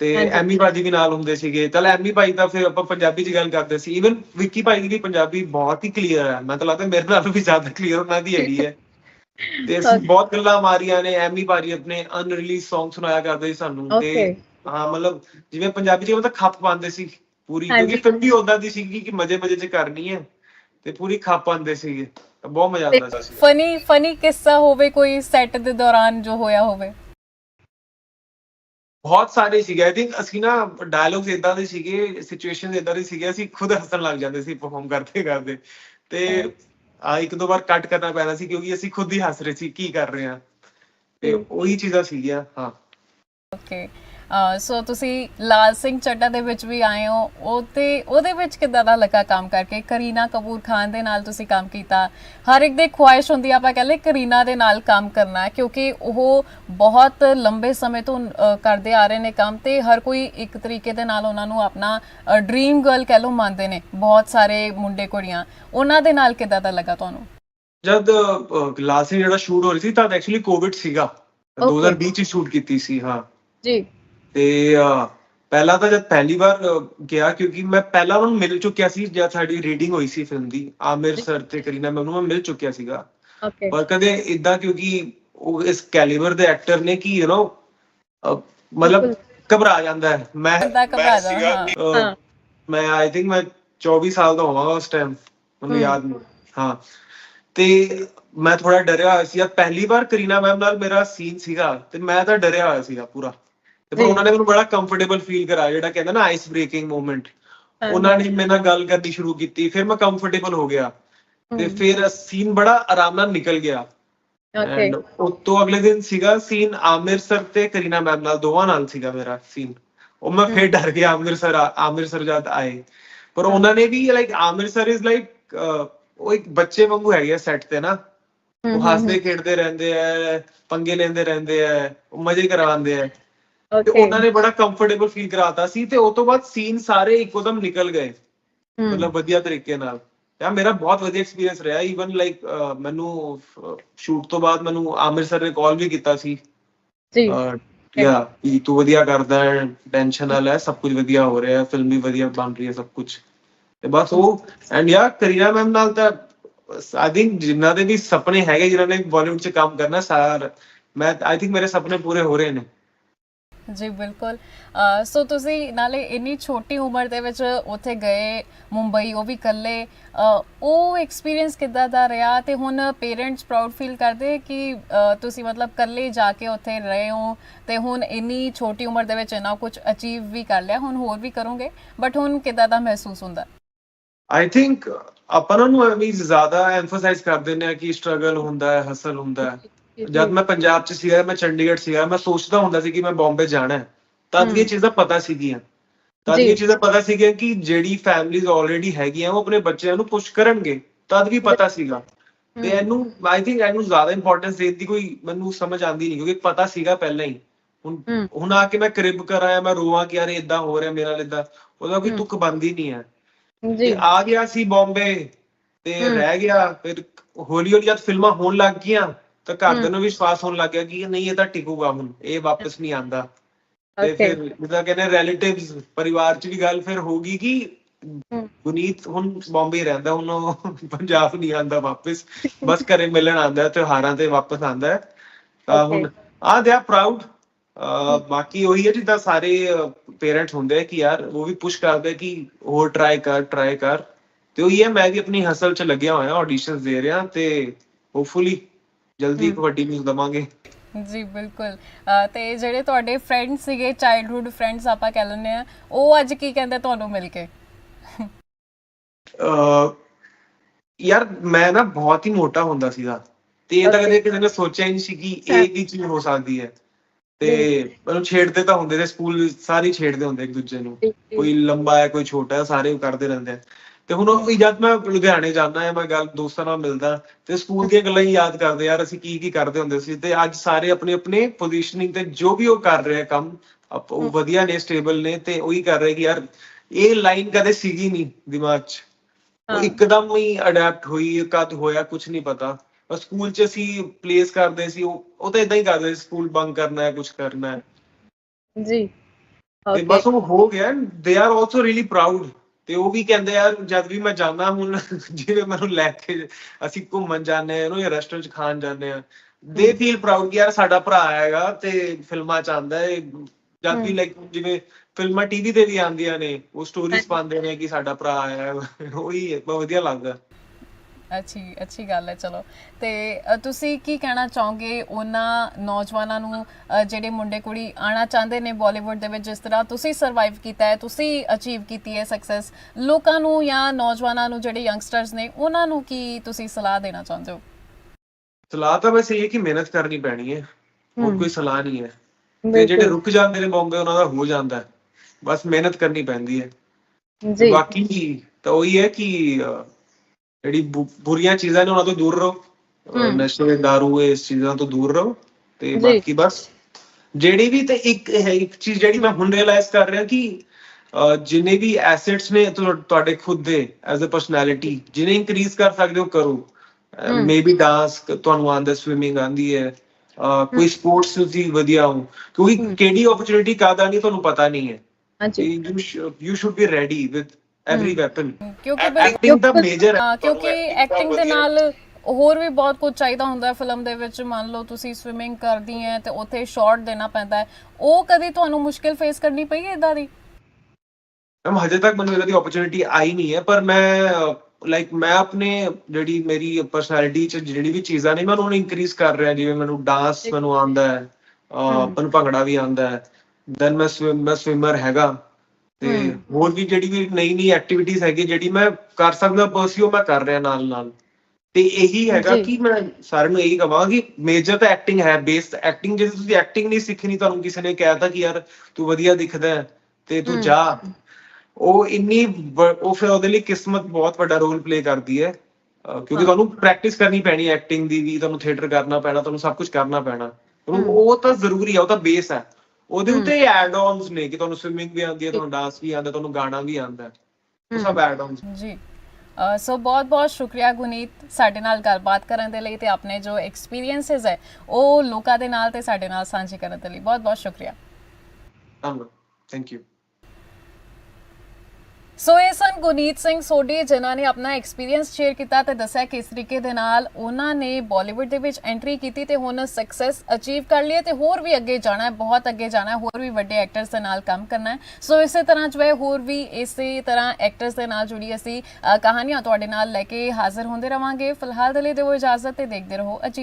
ਤੇ ਐਮੀ ਭਾਜੀ ਵੀ ਨਾਲ ਹੁੰਦੇ ਸੀਗੇ। ਚਲ ਐਮੀ ਭਾਈ ਤਾਂ ਫਿਰ ਆਪਾਂ ਪੰਜਾਬੀ ਚ ਗੱਲ ਕਰਦੇ ਸੀ। ਈਵਨ ਵਿੱਕੀ ਭਾਈ ਦੀ ਵੀ ਪੰਜਾਬੀ ਬਹੁਤ ਹੀ ਕਲੀਅਰ ਹੈ ਮੈਂ ਤਾਂ ਲੱਗਦਾ ਮੇਰੇ ਨਾਲੋਂ ਵੀ ਜ਼ਿਆਦਾ ਕਲੀਅਰ ਉਹਨਾਂ ਦੀ ਹੈਗੀ ਹੈ ਤੇ ਅਸੀਂ. ਬਹੁਤ ਗੱਲਾਂ ਮਾਰੀਆਂ ਨੇ ਐਮੀ ਭਾਜੀ ਆਪਣੇ ਅਨਰਿਲੀਜ਼ Song ਸੁਣਾਇਆ ਕਰਦੇ ਸੀ ਸਾਨੂੰ ਤੇ. ਹਾਂ ਮਤਲਬ ਜਿਵੇਂ ਪੰਜਾਬੀ ਚ ਮਤਲਬ ਖੱਪ ਪਾਉਂਦੇ ਸੀ ਪੂਰੀ। ਕਿਉਂਕਿ ਫਿਲਮ ਵੀ ਉਦਾਂ ਦੀ ਸੀਗੀ ਕਿ ਮਜ਼ੇ ਮਜ਼ੇ ਚ ਕਰਨੀ ਹੈ ਤੇ ਪੂਰੀ ਖੱਪ ਪਾਉਂਦੇ ਤਾਂ ਬਹੁਤ ਮਜ਼ਾ ਆਉਂਦਾ ਸੀ ਫਨੀ ਫਨੀ ਕਿੱਸਾ ਹੋਵੇ ਕੋਈ ਸੈੱਟ ਦੇ ਦੌਰਾਨ ਜੋ ਹੋਇਆ ਹੋਵੇ ਬਹੁਤ ਸਾਰੇ ਸੀਗੇ ਆਈ ਥਿੰਕ ਅਸੀਂ ਨਾ ਡਾਇਲੌਗਸ ਇਦਾਂ ਦੇ ਸੀਗੇ ਸਿਚੁਏਸ਼ਨਸ ਇਦਾਂ ਦੇ ਸੀਗੇ ਅਸੀਂ ਖੁਦ ਹੱਸਣ ਲੱਗ ਜਾਂਦੇ ਸੀ ਪਰਫਾਰਮ ਕਰਦੇ ਕਰਦੇ ਤੇ ਆ ਇੱਕ ਦੋ ਵਾਰ ਕੱਟ ਕਰਨਾ ਪੈਣਾ ਸੀ ਕਿਉਂਕਿ ਅਸੀਂ ਖੁਦ ਹੀ ਹੱਸ ਰਹੇ ਸੀ ਕੀ ਕਰ ਰਹੇ ਹਾਂ। ਤੇ। ਉਹੀ ਚੀਜ਼ਾਂ ਸੀਗੀਆਂ ਹਾਂ। ਓਕੇ ਸੋ ਤੁਸੀਂ ਲਾਲ ਸਿੰਘ ਚੱਡਾ ਦੇ ਵਿੱਚ ਵੀ ਆਏ ਹੋ। ਉਹ ਤੇ ਉਹਦੇ ਵਿੱਚ ਕਿੱਦਾਂ ਦਾ ਲੱਗਾ ਕੰਮ ਕਰਕੇ? ਕਰੀਨਾ ਕਪੂਰ ਖਾਨ ਦੇ ਨਾਲ ਤੁਸੀਂ ਕੰਮ ਕੀਤਾ। ਹਰ ਇੱਕ ਦੀ ਖੁਆਇਸ਼ ਹੁੰਦੀ ਆ ਆਪਾਂ ਕਹਿੰਦੇ ਕਰੀਨਾ ਦੇ ਨਾਲ ਕੰਮ ਕਰਨਾ ਕਿਉਂਕਿ ਉਹ ਬਹੁਤ ਲੰਬੇ ਸਮੇਂ ਤੋਂ ਕਰਦੇ ਆ ਰਹੇ ਨੇ ਕੰਮ ਤੇ ਹਰ ਕੋਈ ਇੱਕ ਤਰੀਕੇ ਦੇ ਨਾਲ ਉਹਨਾਂ ਨੂੰ ਆਪਣਾ ਡ੍ਰੀਮ ਗਰਲ ਕਹਿ ਲਓ ਮੰਨਦੇ ਨੇ ਬਹੁਤ ਸਾਰੇ ਮੁੰਡੇ ਕੁੜੀਆਂ। ਉਹਨਾਂ ਦੇ ਨਾਲ ਕਿੱਦਾਂ ਦਾ ਲੱਗਾ ਤੁਹਾਨੂੰ? ਜਦ ਲਾਸਟ ਜਿਹੜਾ ਸ਼ੂਟ ਹੋ ਰਹੀ ਸੀ ਤਦ ਐਕਚੁਅਲੀ ਕੋਵਿਡ ਸੀਗਾ। Okay. 2020 ਚ ਸ਼ੂਟ ਕੀਤੀ ਸੀ ਹਾਂ। ਜੀ। ਤੇ ਪਹਿਲਾਂ ਤਾਂ ਜਦ ਪਹਿਲੀ ਵਾਰ ਗਿਆ ਕਿਉਂਕਿ ਮੈਂ ਪਹਿਲਾਂ ਉਹਨਾਂ ਮਿਲ ਚੁੱਕਿਆ ਸੀ ਜਦ ਸਾਡੀ ਰੀਡਿੰਗ ਹੋਈ ਸੀ ਫਿਲਮ ਦੀ ਆਮਿਰ ਸਰ ਤੇ ਕਰੀਨਾ ਮੈਂ ਉਹਨੂੰ ਮਿਲ ਚੁੱਕਿਆ ਸੀਗਾ। ਓਕੇ ਪਰ ਕਦੇ ਇਦਾਂ ਕਿਉਂਕਿ ਉਹ ਇਸ ਕੈਲੀਬਰ ਦੇ ਐਕਟਰ ਨੇ ਕਿ ਯੂ نو ਮਤਲਬ ਘਬਰਾ ਜਾਂਦਾ ਹੈ। ਮੈਂ ਮੈਂ ਸੀਗਾ, ਆਈ ਥਿੰਕ ਮੈਂ 24 ਸਾਲ ਦਾ ਹੋਵਾਂਗਾ ਉਸ ਟਾਈਮ ਮੈਨੂੰ। ਯਾਦ ਨਹੀਂ। ਹਾਂ। ਤੇ ਮੈਂ ਥੋੜਾ ਡਰਿਆ ਹੋਇਆ ਸੀ। ਪਹਿਲੀ ਵਾਰ ਕਰੀਨਾ ਮੈਮ ਨਾਲ ਮੇਰਾ ਸੀਨ ਸੀਗਾ ਤੇ ਮੈਂ ਤਾਂ ਡਰਿਆ ਹੋਇਆ ਸੀਗਾ ਪੂਰਾ। ਤੇ ਫਿਰ। ਉਹਨਾਂ ਨੇ ਮੈਨੂੰ ਬੜਾ ਕੰਫਰਟੇਬਲ ਫੀਲ ਕਰਾਇਆ ਜਿਹੜਾ ਕਹਿੰਦਾ ਨਾ ਆਈਸ ਬ੍ਰੇਕਿੰਗ ਮੂਮੈਂਟ ਉਹਨਾਂ ਨੇ ਮੇਰੇ ਨਾਲ ਗੱਲ ਕਰਨੀ ਸ਼ੁਰੂ ਕੀਤੀ ਫਿਰ ਮੈਂ ਕੰਫਰਟੇਬਲ ਹੋ ਗਿਆ। ਤੇ ਫਿਰ ਸੀਨ ਬੜਾ ਆਰਾਮ ਨਾਲ ਨਿਕਲ ਗਿਆ। ਐਂਡ ਤੋਂ ਅਗਲੇ ਦਿਨ ਸੀਗਾ ਸੀਨ ਆਮਿਰ ਸਰ ਤੇ ਕਰੀਨਾ ਮੈਮ ਨਾਲ ਦੋਵਾਂ ਨਾਲ ਸੀਗਾ ਮੇਰਾ ਸੀਨ ਉਹ ਮੈਂ ਫਿਰ ਡਰ ਗਿਆ ਆਮਿਰ ਸਰ ਆਮਿਰ ਸਰ ਜਦ ਆਏ। ਪਰ ਉਹਨਾਂ ਨੇ ਵੀ like Aamir sir is like ਉਹ ਇੱਕ ਬੱਚੇ ਵਾਂਗੂ ਹੈਗੇ ਆ ਸੈੱਟ ਤੇ ਨਾ। ਉਹ ਹੱਸਦੇ ਖੇਡਦੇ ਰਹਿੰਦੇ ਆ ਪੰਗੇ ਲੈਂਦੇ ਰਹਿੰਦੇ ਆ ਮਜ਼ੇ ਕਰਵਾਉਂਦੇ ਆ। ਤੇ ਉਹਨਾਂ ਨੇ ਬੜਾ ਕੰਫਰਟੇਬਲ ਫੀਲ ਕਰਾਤਾ ਸੀ ਤੇ ਉਸ ਤੋਂ ਬਾਅਦ ਸੀਨ ਸਾਰੇ ਇੱਕੋਦਮ ਨਿਕਲ ਗਏ। ਮਤਲਬ ਵਧੀਆ ਤਰੀਕੇ ਨਾਲ। ਯਾ ਮੇਰਾ ਬਹੁਤ ਵਧੀਆ ਐਕਸਪੀਰੀਅੰਸ ਰਿਹਾ। ਇਵਨ ਲਾਈਕ ਮੈਨੂੰ ਸ਼ੂਟ ਤੋਂ ਬਾਅਦ ਮੈਨੂੰ ਆਮਿਰ ਸਰ ਨੇ ਕਾਲ ਵੀ ਕੀਤਾ ਸੀ। ਜੀ। ਯਾ ਕਿ ਤੂੰ ਵਧੀਆ ਕਰਦਾ ਹੈ ਟੈਨਸ਼ਨ ਨਾਲ ਹੈ ਸਭ ਕੁਝ ਵਧੀਆ ਹੋ ਰਿਹਾ ਹੈ ਫਿਲਮ ਵੀ ਵਧੀਆ ਬਣ ਰਹੀ ਹੈ ਸਭ ਕੁਝ। ਤੇ ਬਸ ਉਹ ਐਂਡ ਯਾ ਕਰੀਨਾ ਮੈਮ ਨਾਲ ਤਾਂ ਆਈ ਥਿੰਕ ਜਿਨ੍ਹਾਂ ਦੇ ਵੀ ਸੁਪਨੇ ਹੈਗੇ ਜਿਨ੍ਹਾਂ ਨੇ ਬਾਲੀਵੁੱਡ 'ਚ ਕੰਮ ਕਰਨਾ ਸਾਰ ਮੈਂ ਆਈ ਥਿੰਕ ਮੇਰੇ ਸੁਪਨੇ ਪੂਰੇ ਹੋ ਰਹੇ ਨੇ। ਜੀ, ਬਿਲਕੁਲ। ਸੋ ਤੁਸੀਂ ਨਾਲੇ ਇੰਨੀ ਛੋਟੀ ਉਮਰ ਦੇ ਵਿੱਚ ਉੱਥੇ ਗਏ, ਮੁੰਬਈ, ਉਹ ਵੀ ਇਕੱਲੇ। ਉਹ ਐਕਸਪੀਰੀਅੰਸ ਕਿੱਦਾਂ ਦਾ ਰਿਹਾ? ਤੇ ਹੁਣ ਪੇਰੈਂਟਸ ਪ੍ਰਾਊਡ ਫੀਲ ਕਰਦੇ ਕਿ ਤੁਸੀਂ ਮਤਲਬ ਇਕੱਲੇ ਜਾ ਕੇ ਉੱਥੇ ਰਹੇ ਹੋ, ਤੇ ਹੁਣ ਇੰਨੀ ਛੋਟੀ ਉਮਰ ਦੇ ਵਿੱਚ ਇੰਨਾ ਕੁਝ ਅਚੀਵ ਵੀ ਕਰ ਲਿਆ, ਹੁਣ ਹੋਰ ਵੀ ਕਰੋਗੇ? ਬਟ ਹੁਣ ਕਿੱਦਾਂ ਦਾ ਮਹਿਸੂਸ ਹੁੰਦਾ? ਆਈ ਥਿੰਕ ਆਪਾਂ ਨੂੰ ਵੀ ਜ਼ਿਆਦਾ ਐਮਫਸਾਈਜ਼ ਕਰ ਦਿੰਦੇ ਕਿ ਸਟਰਗਲ ਹੁੰਦਾ ਹੈ ਹਸਲ ਹੁੰਦਾ ਹੈ। ਜਦ ਮੈਂ ਪੰਜਾਬ ਚ ਸੀਗਾ ਮੈਂ ਚੰਡੀਗੜ੍ਹ ਸੀਗਾ ਮੈਂ ਸੋਚਦਾ ਹੁੰਦਾ ਸੀ ਕਿ ਮੈਂ ਬੰਬੇ ਜਾਣਾ ਹੈ। ਤਦ ਇਹ। ਚੀਜ਼ਾਂ ਪਤਾ ਸੀਗੀਆਂ। ਤਦ ਇਹ ਚੀਜ਼ਾਂ ਪਤਾ ਸੀਗੀਆਂ ਕਿ ਜਿਹੜੀ ਫੈਮਿਲੀਜ਼ ਆਲਰੇਡੀ ਹੈਗੀਆਂ ਉਹ ਆਪਣੇ ਬੱਚਿਆਂ ਨੂੰ ਪੁਸ਼ ਕਰਨਗੇ। ਤਦ ਵੀ ਪਤਾ ਸੀਗਾ। ਤੇ ਇਹਨੂੰ ਆਈ ਥਿੰਕ ਇਹਨੂੰ ਜ਼ਿਆਦਾ ਇੰਪੋਰਟੈਂਸ ਦੇਣ ਦੀ ਕੋਈ ਮੈਨੂੰ ਸਮਝ ਆਂਦੀ ਨਹੀਂ ਕਿਉਂਕਿ ਪਤਾ ਸੀਗਾ ਪਹਿਲਾਂ ਹੀ। ਹੁਣ। ਹੁਣ ਆ ਕੇ ਮੈਂ ਕ੍ਰਿਬ ਕਰਾਇਆ ਮੈਂ ਰੋਵਾਂ ਕਿ ਯਾਰ ਇਦਾਂ ਹੋ ਰਿਹਾ ਮੇਰੇ ਨਾਲ ਇਦਾਂ ਉਹਦਾ ਕੋਈ। ਤੁਕ ਬੰਦੀ ਨਹੀਂ ਹੈ। ਜੀ। ਆ ਗਿਆ ਸੀ ਬੰਬੇ। ਤੇ। ਰਹਿ ਗਿਆ। ਫਿਰ ਹੌਲੀ ਹੌਲੀ ਜਦ ਫਿਲਮਾਂ ਹੋਣ ਲੱਗ ਗਈਆਂ ਤਾਂ ਘਰਦਿਆਂ। ਨੂੰ ਵਿਸ਼ਵਾਸ ਹੋਣ ਲੱਗ ਗਿਆ ਕਿ ਨਹੀਂ ਇਹ ਤਾਂ ਟਿਕੂਗਾ ਹੁਣ ਇਹ ਵਾਪਸ ਨਹੀਂ ਆਂਦਾ ਤੇ ਫਿਰ ਜਿੱਦਾਂ ਕਹਿੰਦੇ ਰਿਲੇਟਿਵਸ ਪਰਿਵਾਰ ਚ ਵੀ ਗੱਲ ਫਿਰ ਹੋਗੀ ਕਿ। ਗੁਨੀਤ ਹੁਣ ਬੰਬੇ ਰਹਿੰਦਾ ਹੁਣ ਪੰਜਾਬ ਨਹੀਂ ਆਂਦਾ ਵਾਪਸ। ਬਸ ਘਰੇ ਮਿਲਣ ਆਂਦਾ ਤਿਉਹਾਰਾਂ ਤੇ ਵਾਪਸ ਆਂਦਾ ਤਾਂ. ਹੁਣ ਆ ਦੇ ਆ ਪ੍ਰਾਊਡ ਬਾਕੀ ਉਹੀ ਹੈ ਜਿੱਦਾਂ ਸਾਰੇ ਪੇਰੈਂਟਸ ਹੁੰਦੇ ਆ ਕਿ ਯਾਰ ਉਹ ਵੀ ਪੁਸ਼ ਕਰਦੇ ਕਿ ਹੋਰ ਟਰਾਈ ਕਰ ਟਰਾਈ ਕਰ। ਤੇ ਉਹੀ ਹੈ ਮੈਂ ਵੀ ਆਪਣੀ ਹਸਲ ਚ ਲੱਗਿਆ ਹੋਇਆ ਆਡੀਸ਼ਨਸ ਦੇ ਰਿਹਾ ਤੇ ਹੋਪਫੁਲੀ ਜਲਦੀ ਇੱਕ। ਵੱਡੀ ਨਿਊਜ਼ ਦਵਾਂਗੇ। ਜੀ ਬਿਲਕੁਲ। ਤੇ ਜਿਹੜੇ ਤੁਹਾਡੇ ਫਰੈਂਡਸ ਸੀਗੇ ਚਾਈਲਡਹੂਡ ਫਰੈਂਡਸ ਆਪਾਂ ਕਹਿ ਲੈਂਦੇ ਆ ਉਹ ਅੱਜ ਕੀ ਕਹਿੰਦੇ ਤੁਹਾਨੂੰ ਮਿਲ ਕੇ? ਯਾਰ ਮੈਂ ਨਾ ਬਹੁਤ ਹੀ ਮੋਟਾ ਹੁੰਦਾ ਸੀਗਾ। ਤੇ ਇਹ ਤਾਂ. ਕਦੇ ਕਿਸੇ ਨੇ ਸੋਚਿਆ ਨਹੀਂ ਸੀ ਕਿ ਇਹ ਕੀ ਚੀਜ਼ ਹੋ ਸਕਦੀ ਹੈ। ਤੇ ਮੈਨੂੰ ਛੇੜਦੇ ਤਾਂ ਹੁੰਦੇ ਨੇ ਸਕੂਲ ਸਾਰੇ ਛੇੜਦੇ ਹੁੰਦੇ ਇੱਕ ਦੂਜੇ ਨੂੰ। ਕੋਈ ਲੰਬਾ ਹੈ ਕੋਈ ਛੋਟਾ ਹੈ ਸਾਰੇ ਕਰਦੇ ਰਹਿੰਦੇ ਆ। ਤੇ ਹੁਣ ਉਹ ਜਦ ਮੈਂ ਲੁਧਿਆਣੇ ਜਾਂਦਾ ਹਾਂ ਮੈਂ ਗੱਲ ਦੋਸਤਾਂ ਨਾਲ ਮਿਲਦਾ ਤੇ ਸਕੂਲ ਦੀਆਂ ਗੱਲਾਂ ਹੀ ਯਾਦ ਕਰਦੇ ਯਾਰ ਅਸੀਂ ਕੀ ਕੀ ਕਰਦੇ ਹੁੰਦੇ ਸੀ ਤੇ ਅੱਜ ਸਾਰੇ ਆਪਣੇ ਆਪਣੇ ਪੋਜੀਸ਼ਨਿੰਗ ਤੇ ਜੋ ਵੀ ਉਹ ਕਰ ਰਹੇ ਕੰਮ ਉਹ। ਵਧੀਆ ਨੇ ਸਟੇਬਲ ਨੇ ਤੇ ਉਹੀ ਕਰ ਰਹੇ ਕਿ ਯਾਰ ਇਹ ਲਾਈਨ ਕਦੇ ਸੀਗੀ ਨਹੀਂ ਦਿਮਾਗ 'ਚ। ਉਹ। ਇੱਕਦਮ ਹੀ ਅਡਾਪਟ ਹੋਈ ਕਦ ਹੋਇਆ ਕੁਝ ਨਹੀਂ ਪਤਾ। ਬਸ ਸਕੂਲ 'ਚ ਅਸੀਂ ਪਲੇਸ ਕਰਦੇ ਸੀ ਉਹ ਉਹ ਤਾਂ ਇਦਾਂ ਹੀ ਕਰਦੇ ਸੀ ਸਕੂਲ ਬੰਕ ਕਰਨਾ ਹੈ ਕੁਝ ਕਰਨਾ ਹੈ। ਜੀ। ਤੇ ਬਸ ਉਹ ਹੋ ਗਿਆ they are also really proud ਤੇ ਉਹ ਵੀ ਕਹਿੰਦੇ ਯਾਰ ਜਦ ਵੀ ਮੈਂ ਜਾਂਦਾ ਹੁਣ ਜਿਵੇਂ ਮੈਨੂੰ ਲੈ ਕੇ ਅਸੀਂ ਘੁੰਮਣ ਜਾਂਦੇ ਆ ਜਾਂ ਰੈਸਟੋਰੈਂਟ 'ਚ ਖਾਣ ਜਾਂਦੇ ਆ ਦੇ। ਫੀਲ ਪ੍ਰਾਊਡ ਕਿ ਯਾਰ ਸਾਡਾ ਭਰਾ ਆਏਗਾ ਤੇ ਫਿਲਮਾਂ 'ਚ ਆਂਦਾ ਹੈ ਜਦ ਵੀ। ਲਾਈਕ ਜਿਵੇਂ ਫਿਲਮਾਂ ਟੀਵੀ ਤੇ ਵੀ ਆਉਂਦੀਆਂ ਨੇ ਉਹ ਸਟੋਰੀਜ਼। ਪਾਉਂਦੇ ਨੇ ਕਿ ਸਾਡਾ ਭਰਾ ਆਇਆ ਉਹੀ ਬਹੁਤ ਵਧੀਆ ਲੱਗਦਾ ਅੱਛੀ ਅੱਛੀ ਗੱਲ ਹੈ ਚਲੋ। ਤੇ ਅ, ਤੁਸੀਂ ਕੀ ਕਹਿਣਾ ਚਾਹੋਗੇ ਉਹਨਾਂ ਨੌਜਵਾਨਾਂ ਨੂੰ ਅ, ਜਿਹੜੇ ਮੁੰਡੇ ਕੁੜੀ ਆਣਾ ਚਾਹੁੰਦੇ ਨੇ ਬਾਲੀਵੁੱਡ ਦੇ ਵਿੱਚ ਜਿਸ ਤਰ੍ਹਾਂ ਤੁਸੀਂ ਸਰਵਾਈਵ ਕੀਤਾ ਹੈ ਤੁਸੀਂ ਅਚੀਵ ਕੀਤੀ ਹੈ ਸਕਸੈਸ ਲੋਕਾਂ ਨੂੰ ਜਾਂ ਨੌਜਵਾਨਾਂ ਨੂੰ ਜਿਹੜੇ ਯੰਗਸਟਰਸ ਨੇ ਉਹਨਾਂ ਨੂੰ ਕੀ ਤੁਸੀਂ ਸਲਾਹ ਦੇਣਾ ਚਾਹੁੰਦੇ ਹੋ? ਸਲਾਹ ਤਾਂ ਬਸ ਇਹ ਹੈ ਕਿ ਮਿਹਨਤ ਕਰਨੀ ਪੈਣੀ ਹੈ। ਹੋਰ। ਕੋਈ ਸਲਾਹ ਨਹੀਂ ਹੈ। ਤੇ ਬਿਲਕੁਲ। ਜਿਹੜੇ ਰੁਕ ਜਾਂਦੇ ਨੇ ਬੰਬੇ ਉਹਨਾਂ ਦਾ ਹੋ ਜਾਂਦਾ ਹੈ। ਬਸ ਮਿਹਨਤ ਕਰਨੀ ਪੈਂਦੀ ਹੈ। ਜੀ। ਬਾਕੀ ਤਾਂ ਉਹੀ ਹੈ ਕਿ ਅਹ, ਜਿਹੜੀ ਬੁ- ਬੁਰੀਆਂ ਚੀਜ਼ਾਂ ਨੇ ਉਹਨਾਂ ਤੋਂ ਦੂਰ ਰਹੋ ਅਹ, ਹਮ। ਨਸ਼ੇ ਦਾਰੂ ਇਸ ਚੀਜ਼ਾਂ ਤੋਂ ਦੂਰ ਰਹੋ ਤੇ ਜੀ। ਬਾਕੀ ਬਸ ਜਿਹੜੀ ਵੀ ਤੇ ਇੱਕ ਹੈ ਇੱਕ ਚੀਜ਼ ਜਿਹੜੀ ਮੈਂ ਹੁਣ ਰਿਅਲਾਈਜ਼ ਕਰ ਰਿਹਾ ਕਿ ਅਹ, ਜਿੰਨੇ ਵੀ ਐਸੈਟਸ ਨੇ ਤੁਹਾ- ਤੁਹਾਡੇ ਖੁਦ ਦੇ ਐਜ਼ ਅ ਪਰਸਨੈਲਿਟੀ ਜਿਹਨੇ ਇੰਕਰੀਜ਼ ਕਰ ਸਕਦੇ ਹੋ ਕਰੋ ਹਮ। ਮੇਬੀ ਡਾਂਸ ਤੁਹਾਨੂੰ ਆਉਂਦਾ ਸਵਿਮਿੰਗ ਆਉਂਦੀ ਹੈ ਅਹ, ਕੋਈ ਸਪੋਰਟਸ ਤੁਸੀਂ ਵਧੀਆ ਹੋ ਕਿਉਂਕਿ ਹਮ। ਕਿਹੜੀ ਓਪਰਚੁਨਿਟੀ ਕਦ ਆਣੀ ਤੁਹਾਨੂੰ ਪਤਾ ਨਹੀਂ ਹੈ ਹਾਂਜੀ you should you should be Hmm. weapon. ਕਿਉਂਕਿ acting ਦਾ ਮੇਜਰ ਹਾਂ। ਕਿਉਂਕਿ ਐਕਟਿੰਗ ਦੇ ਨਾਲ ਹੋਰ ਵੀ ਬਹੁਤ ਕੁਝ ਚਾਹੀਦਾ ਹੁੰਦਾ ਹੈ ਫਿਲਮ ਦੇ ਵਿੱਚ। ਮੰਨ ਲਓ ਤੁਸੀਂ ਸਵਿਮਿੰਗ ਕਰਦੀ ਹੈ ਤੇ ਉੱਥੇ ਸ਼ਾਟ ਦੇਣਾ ਪੈਂਦਾ ਹੈ। ਉਹ ਕਦੀ ਤੁਹਾਨੂੰ ਮੁਸ਼ਕਿਲ ਫੇਸ ਕਰਨੀ ਪਈ ਹੈ ਇਦਾਂ ਦੀ? ਮੈਮ ਹਜੇ ਤੱਕ ਮੈਨੂੰ ਇਹਦੀ ਓਪਰਚੁਨਿਟੀ ਆਈ ਨਹੀਂ ਹੈ ਪਰ ਮੈਂ ਲਾਈਕ ਮੈਂ ਆਪਣੇ ਜਿਹੜੀ ਮੇਰੀ ਪਰਸਨੈਲਿਟੀ ਚ ਜਿਹੜੀ ਵੀ ਚੀਜ਼ਾਂ ਨੇ ਮੈਂ ਉਹਨਾਂ ਨੂੰ ਇਨਕਰੀਜ਼ ਕਰ ਰਿਹਾ। ਜਿਵੇਂ ਮੈਨੂੰ ਡਾਂਸ ਮੈਨੂੰ ਆਉਂਦਾ ਹੈ ਮੈਨੂੰ ਭੰਗੜਾ ਵੀ ਆਉਂਦਾ ਹੈ। ਦੈਨ ਮੈਂ swim- ਮੈਂ ਸਵਿਮਰ ਹੈਗਾ। ਤੇ। ਹੋਰ ਵੀ ਜਿਹੜੀ ਵੀ ਨਈ ਨਈ ਐਕਟੀਵਿਟੀਜ਼ ਹੈਗੀ ਜਿਹੜੀ ਮੈਂ ਕਰ ਸਕਦਾ ਪਰਸਿਊ ਮੈਂ ਕਰ ਰਿਹਾ ਨਾਲ ਨਾਲ ਤੇ ਇਹੀ ਹੈਗਾ। ਕਿ ਮੈਂ ਸਾਰਿਆਂ ਨੂੰ ਇਹੀ ਕਹਾਂਗਾ ਕਿ ਮੇਜਰ ਤਾਂ ਐਕਟਿੰਗ ਹੈ ਬੇਸ ਐਕਟਿੰਗ ਜੇ ਤੁਸੀਂ ਐਕਟਿੰਗ ਨਹੀਂ ਸਿੱਖਣੀ ਤੁਹਾਨੂੰ ਕਿਸੇ ਨੇ ਕਹਿਤਾ ਕਿ ਯਾਰ ਤੂੰ ਵਧੀਆ ਦਿਖਦਾ ਤੇ ਤੂੰ। ਜਾ ਉਹ ਇੰਨੀ ਉਹ ਫਿਰ ਉਹਦੇ ਲਈ ਕਿਸਮਤ ਬਹੁਤ ਵੱਡਾ ਰੋਲ ਪਲੇ ਕਰਦੀ ਹੈ ਕਿਉਂਕਿ। ਤੁਹਾਨੂੰ ਪ੍ਰੈਕਟਿਸ ਕਰਨੀ ਪੈਣੀ ਐਕਟਿੰਗ ਦੀ ਵੀ ਤੁਹਾਨੂੰ ਥੀਏਟਰ ਕਰਨਾ ਪੈਣਾ ਤੁਹਾਨੂੰ ਸਭ ਕੁਝ ਕਰਨਾ ਪੈਣਾ। ਉਹ ਤਾਂ ਜ਼ਰੂਰੀ ਹੈ ਉਹ ਤਾਂ ਬੇਸ ਹੈ ਉਹਦੇ। ਉੱਤੇ ਐਡ ਆਨਸ ਨੇ ਕਿ ਤੁਹਾਨੂੰ ਸਵਿਮਿੰਗ ਵੀ ਆਉਂਦੀ ਹੈ ਤੁਹਾਨੂੰ ਡਾਂਸ ਵੀ ਆਉਂਦਾ ਤੁਹਾਨੂੰ ਗਾਣਾ ਵੀ ਆਉਂਦਾ ਉਹ ਸਭ ਐਡ ਆਨਸ ਜੀ। ਸੋ ਬਹੁਤ ਬਹੁਤ ਸ਼ੁਕਰੀਆ ਗੁਨੀਤ ਸਾਡੇ ਨਾਲ ਗੱਲਬਾਤ ਕਰਨ ਦੇ ਲਈ ਤੇ ਆਪਣੇ ਜੋ ਐਕਸਪੀਰੀਐਂਸਸ ਹੈ ਉਹ ਲੋਕਾਂ ਦੇ ਨਾਲ ਤੇ ਸਾਡੇ ਨਾਲ ਸਾਂਝੇ ਕਰਨ ਦੇ ਲਈ। ਬਹੁਤ ਬਹੁਤ ਸ਼ੁਕਰੀਆ। ਧੰਨਵਾਦ। ਥੈਂਕ ਯੂ ਸੋ ਇਹ ਸਨ ਗੁਨੀਤ ਸਿੰਘ ਸੋਢੀ, ਜਿਨ੍ਹਾਂ ਨੇ ਆਪਣਾ ਐਕਸਪੀਰੀਅੰਸ ਸ਼ੇਅਰ ਕੀਤਾ ਤੇ ਦੱਸਿਆ ਕਿ ਇਸ ਤਰੀਕੇ ਦੇ ਨਾਲ ਉਹਨਾਂ ਨੇ ਬਾਲੀਵੁੱਡ ਦੇ ਵਿੱਚ ਐਂਟਰੀ ਕੀਤੀ ਤੇ ਹੁਣ ਸਕਸੈਸ ਅਚੀਵ ਕਰ ਲਈ ਹੈ ਤੇ ਹੋਰ ਵੀ ਅੱਗੇ ਜਾਣਾ ਹੈ, ਬਹੁਤ ਅੱਗੇ ਜਾਣਾ ਹੈ, ਹੋਰ ਵੀ ਵੱਡੇ ਐਕਟਰਸ ਦੇ ਨਾਲ ਕੰਮ ਕਰਨਾ ਹੈ। ਸੋ ਇਸੇ ਤਰ੍ਹਾਂ ਜੋ ਹੈ, ਹੋਰ ਵੀ ਇਸੇ ਤਰ੍ਹਾਂ ਐਕਟਰਸ ਦੇ ਨਾਲ ਜੁੜੀ ਅਸੀਂ ਕਹਾਣੀਆਂ ਤੁਹਾਡੇ ਨਾਲ ਲੈ ਕੇ ਹਾਜ਼ਰ ਹੁੰਦੇ ਰਵਾਂਗੇ। ਫਿਲਹਾਲ ਦੇ ਲਈ ਦਿਓ ਇਜਾਜ਼ਤ ਤੇ ਦੇਖਦੇ ਰਹੋ ਅਜੀਤ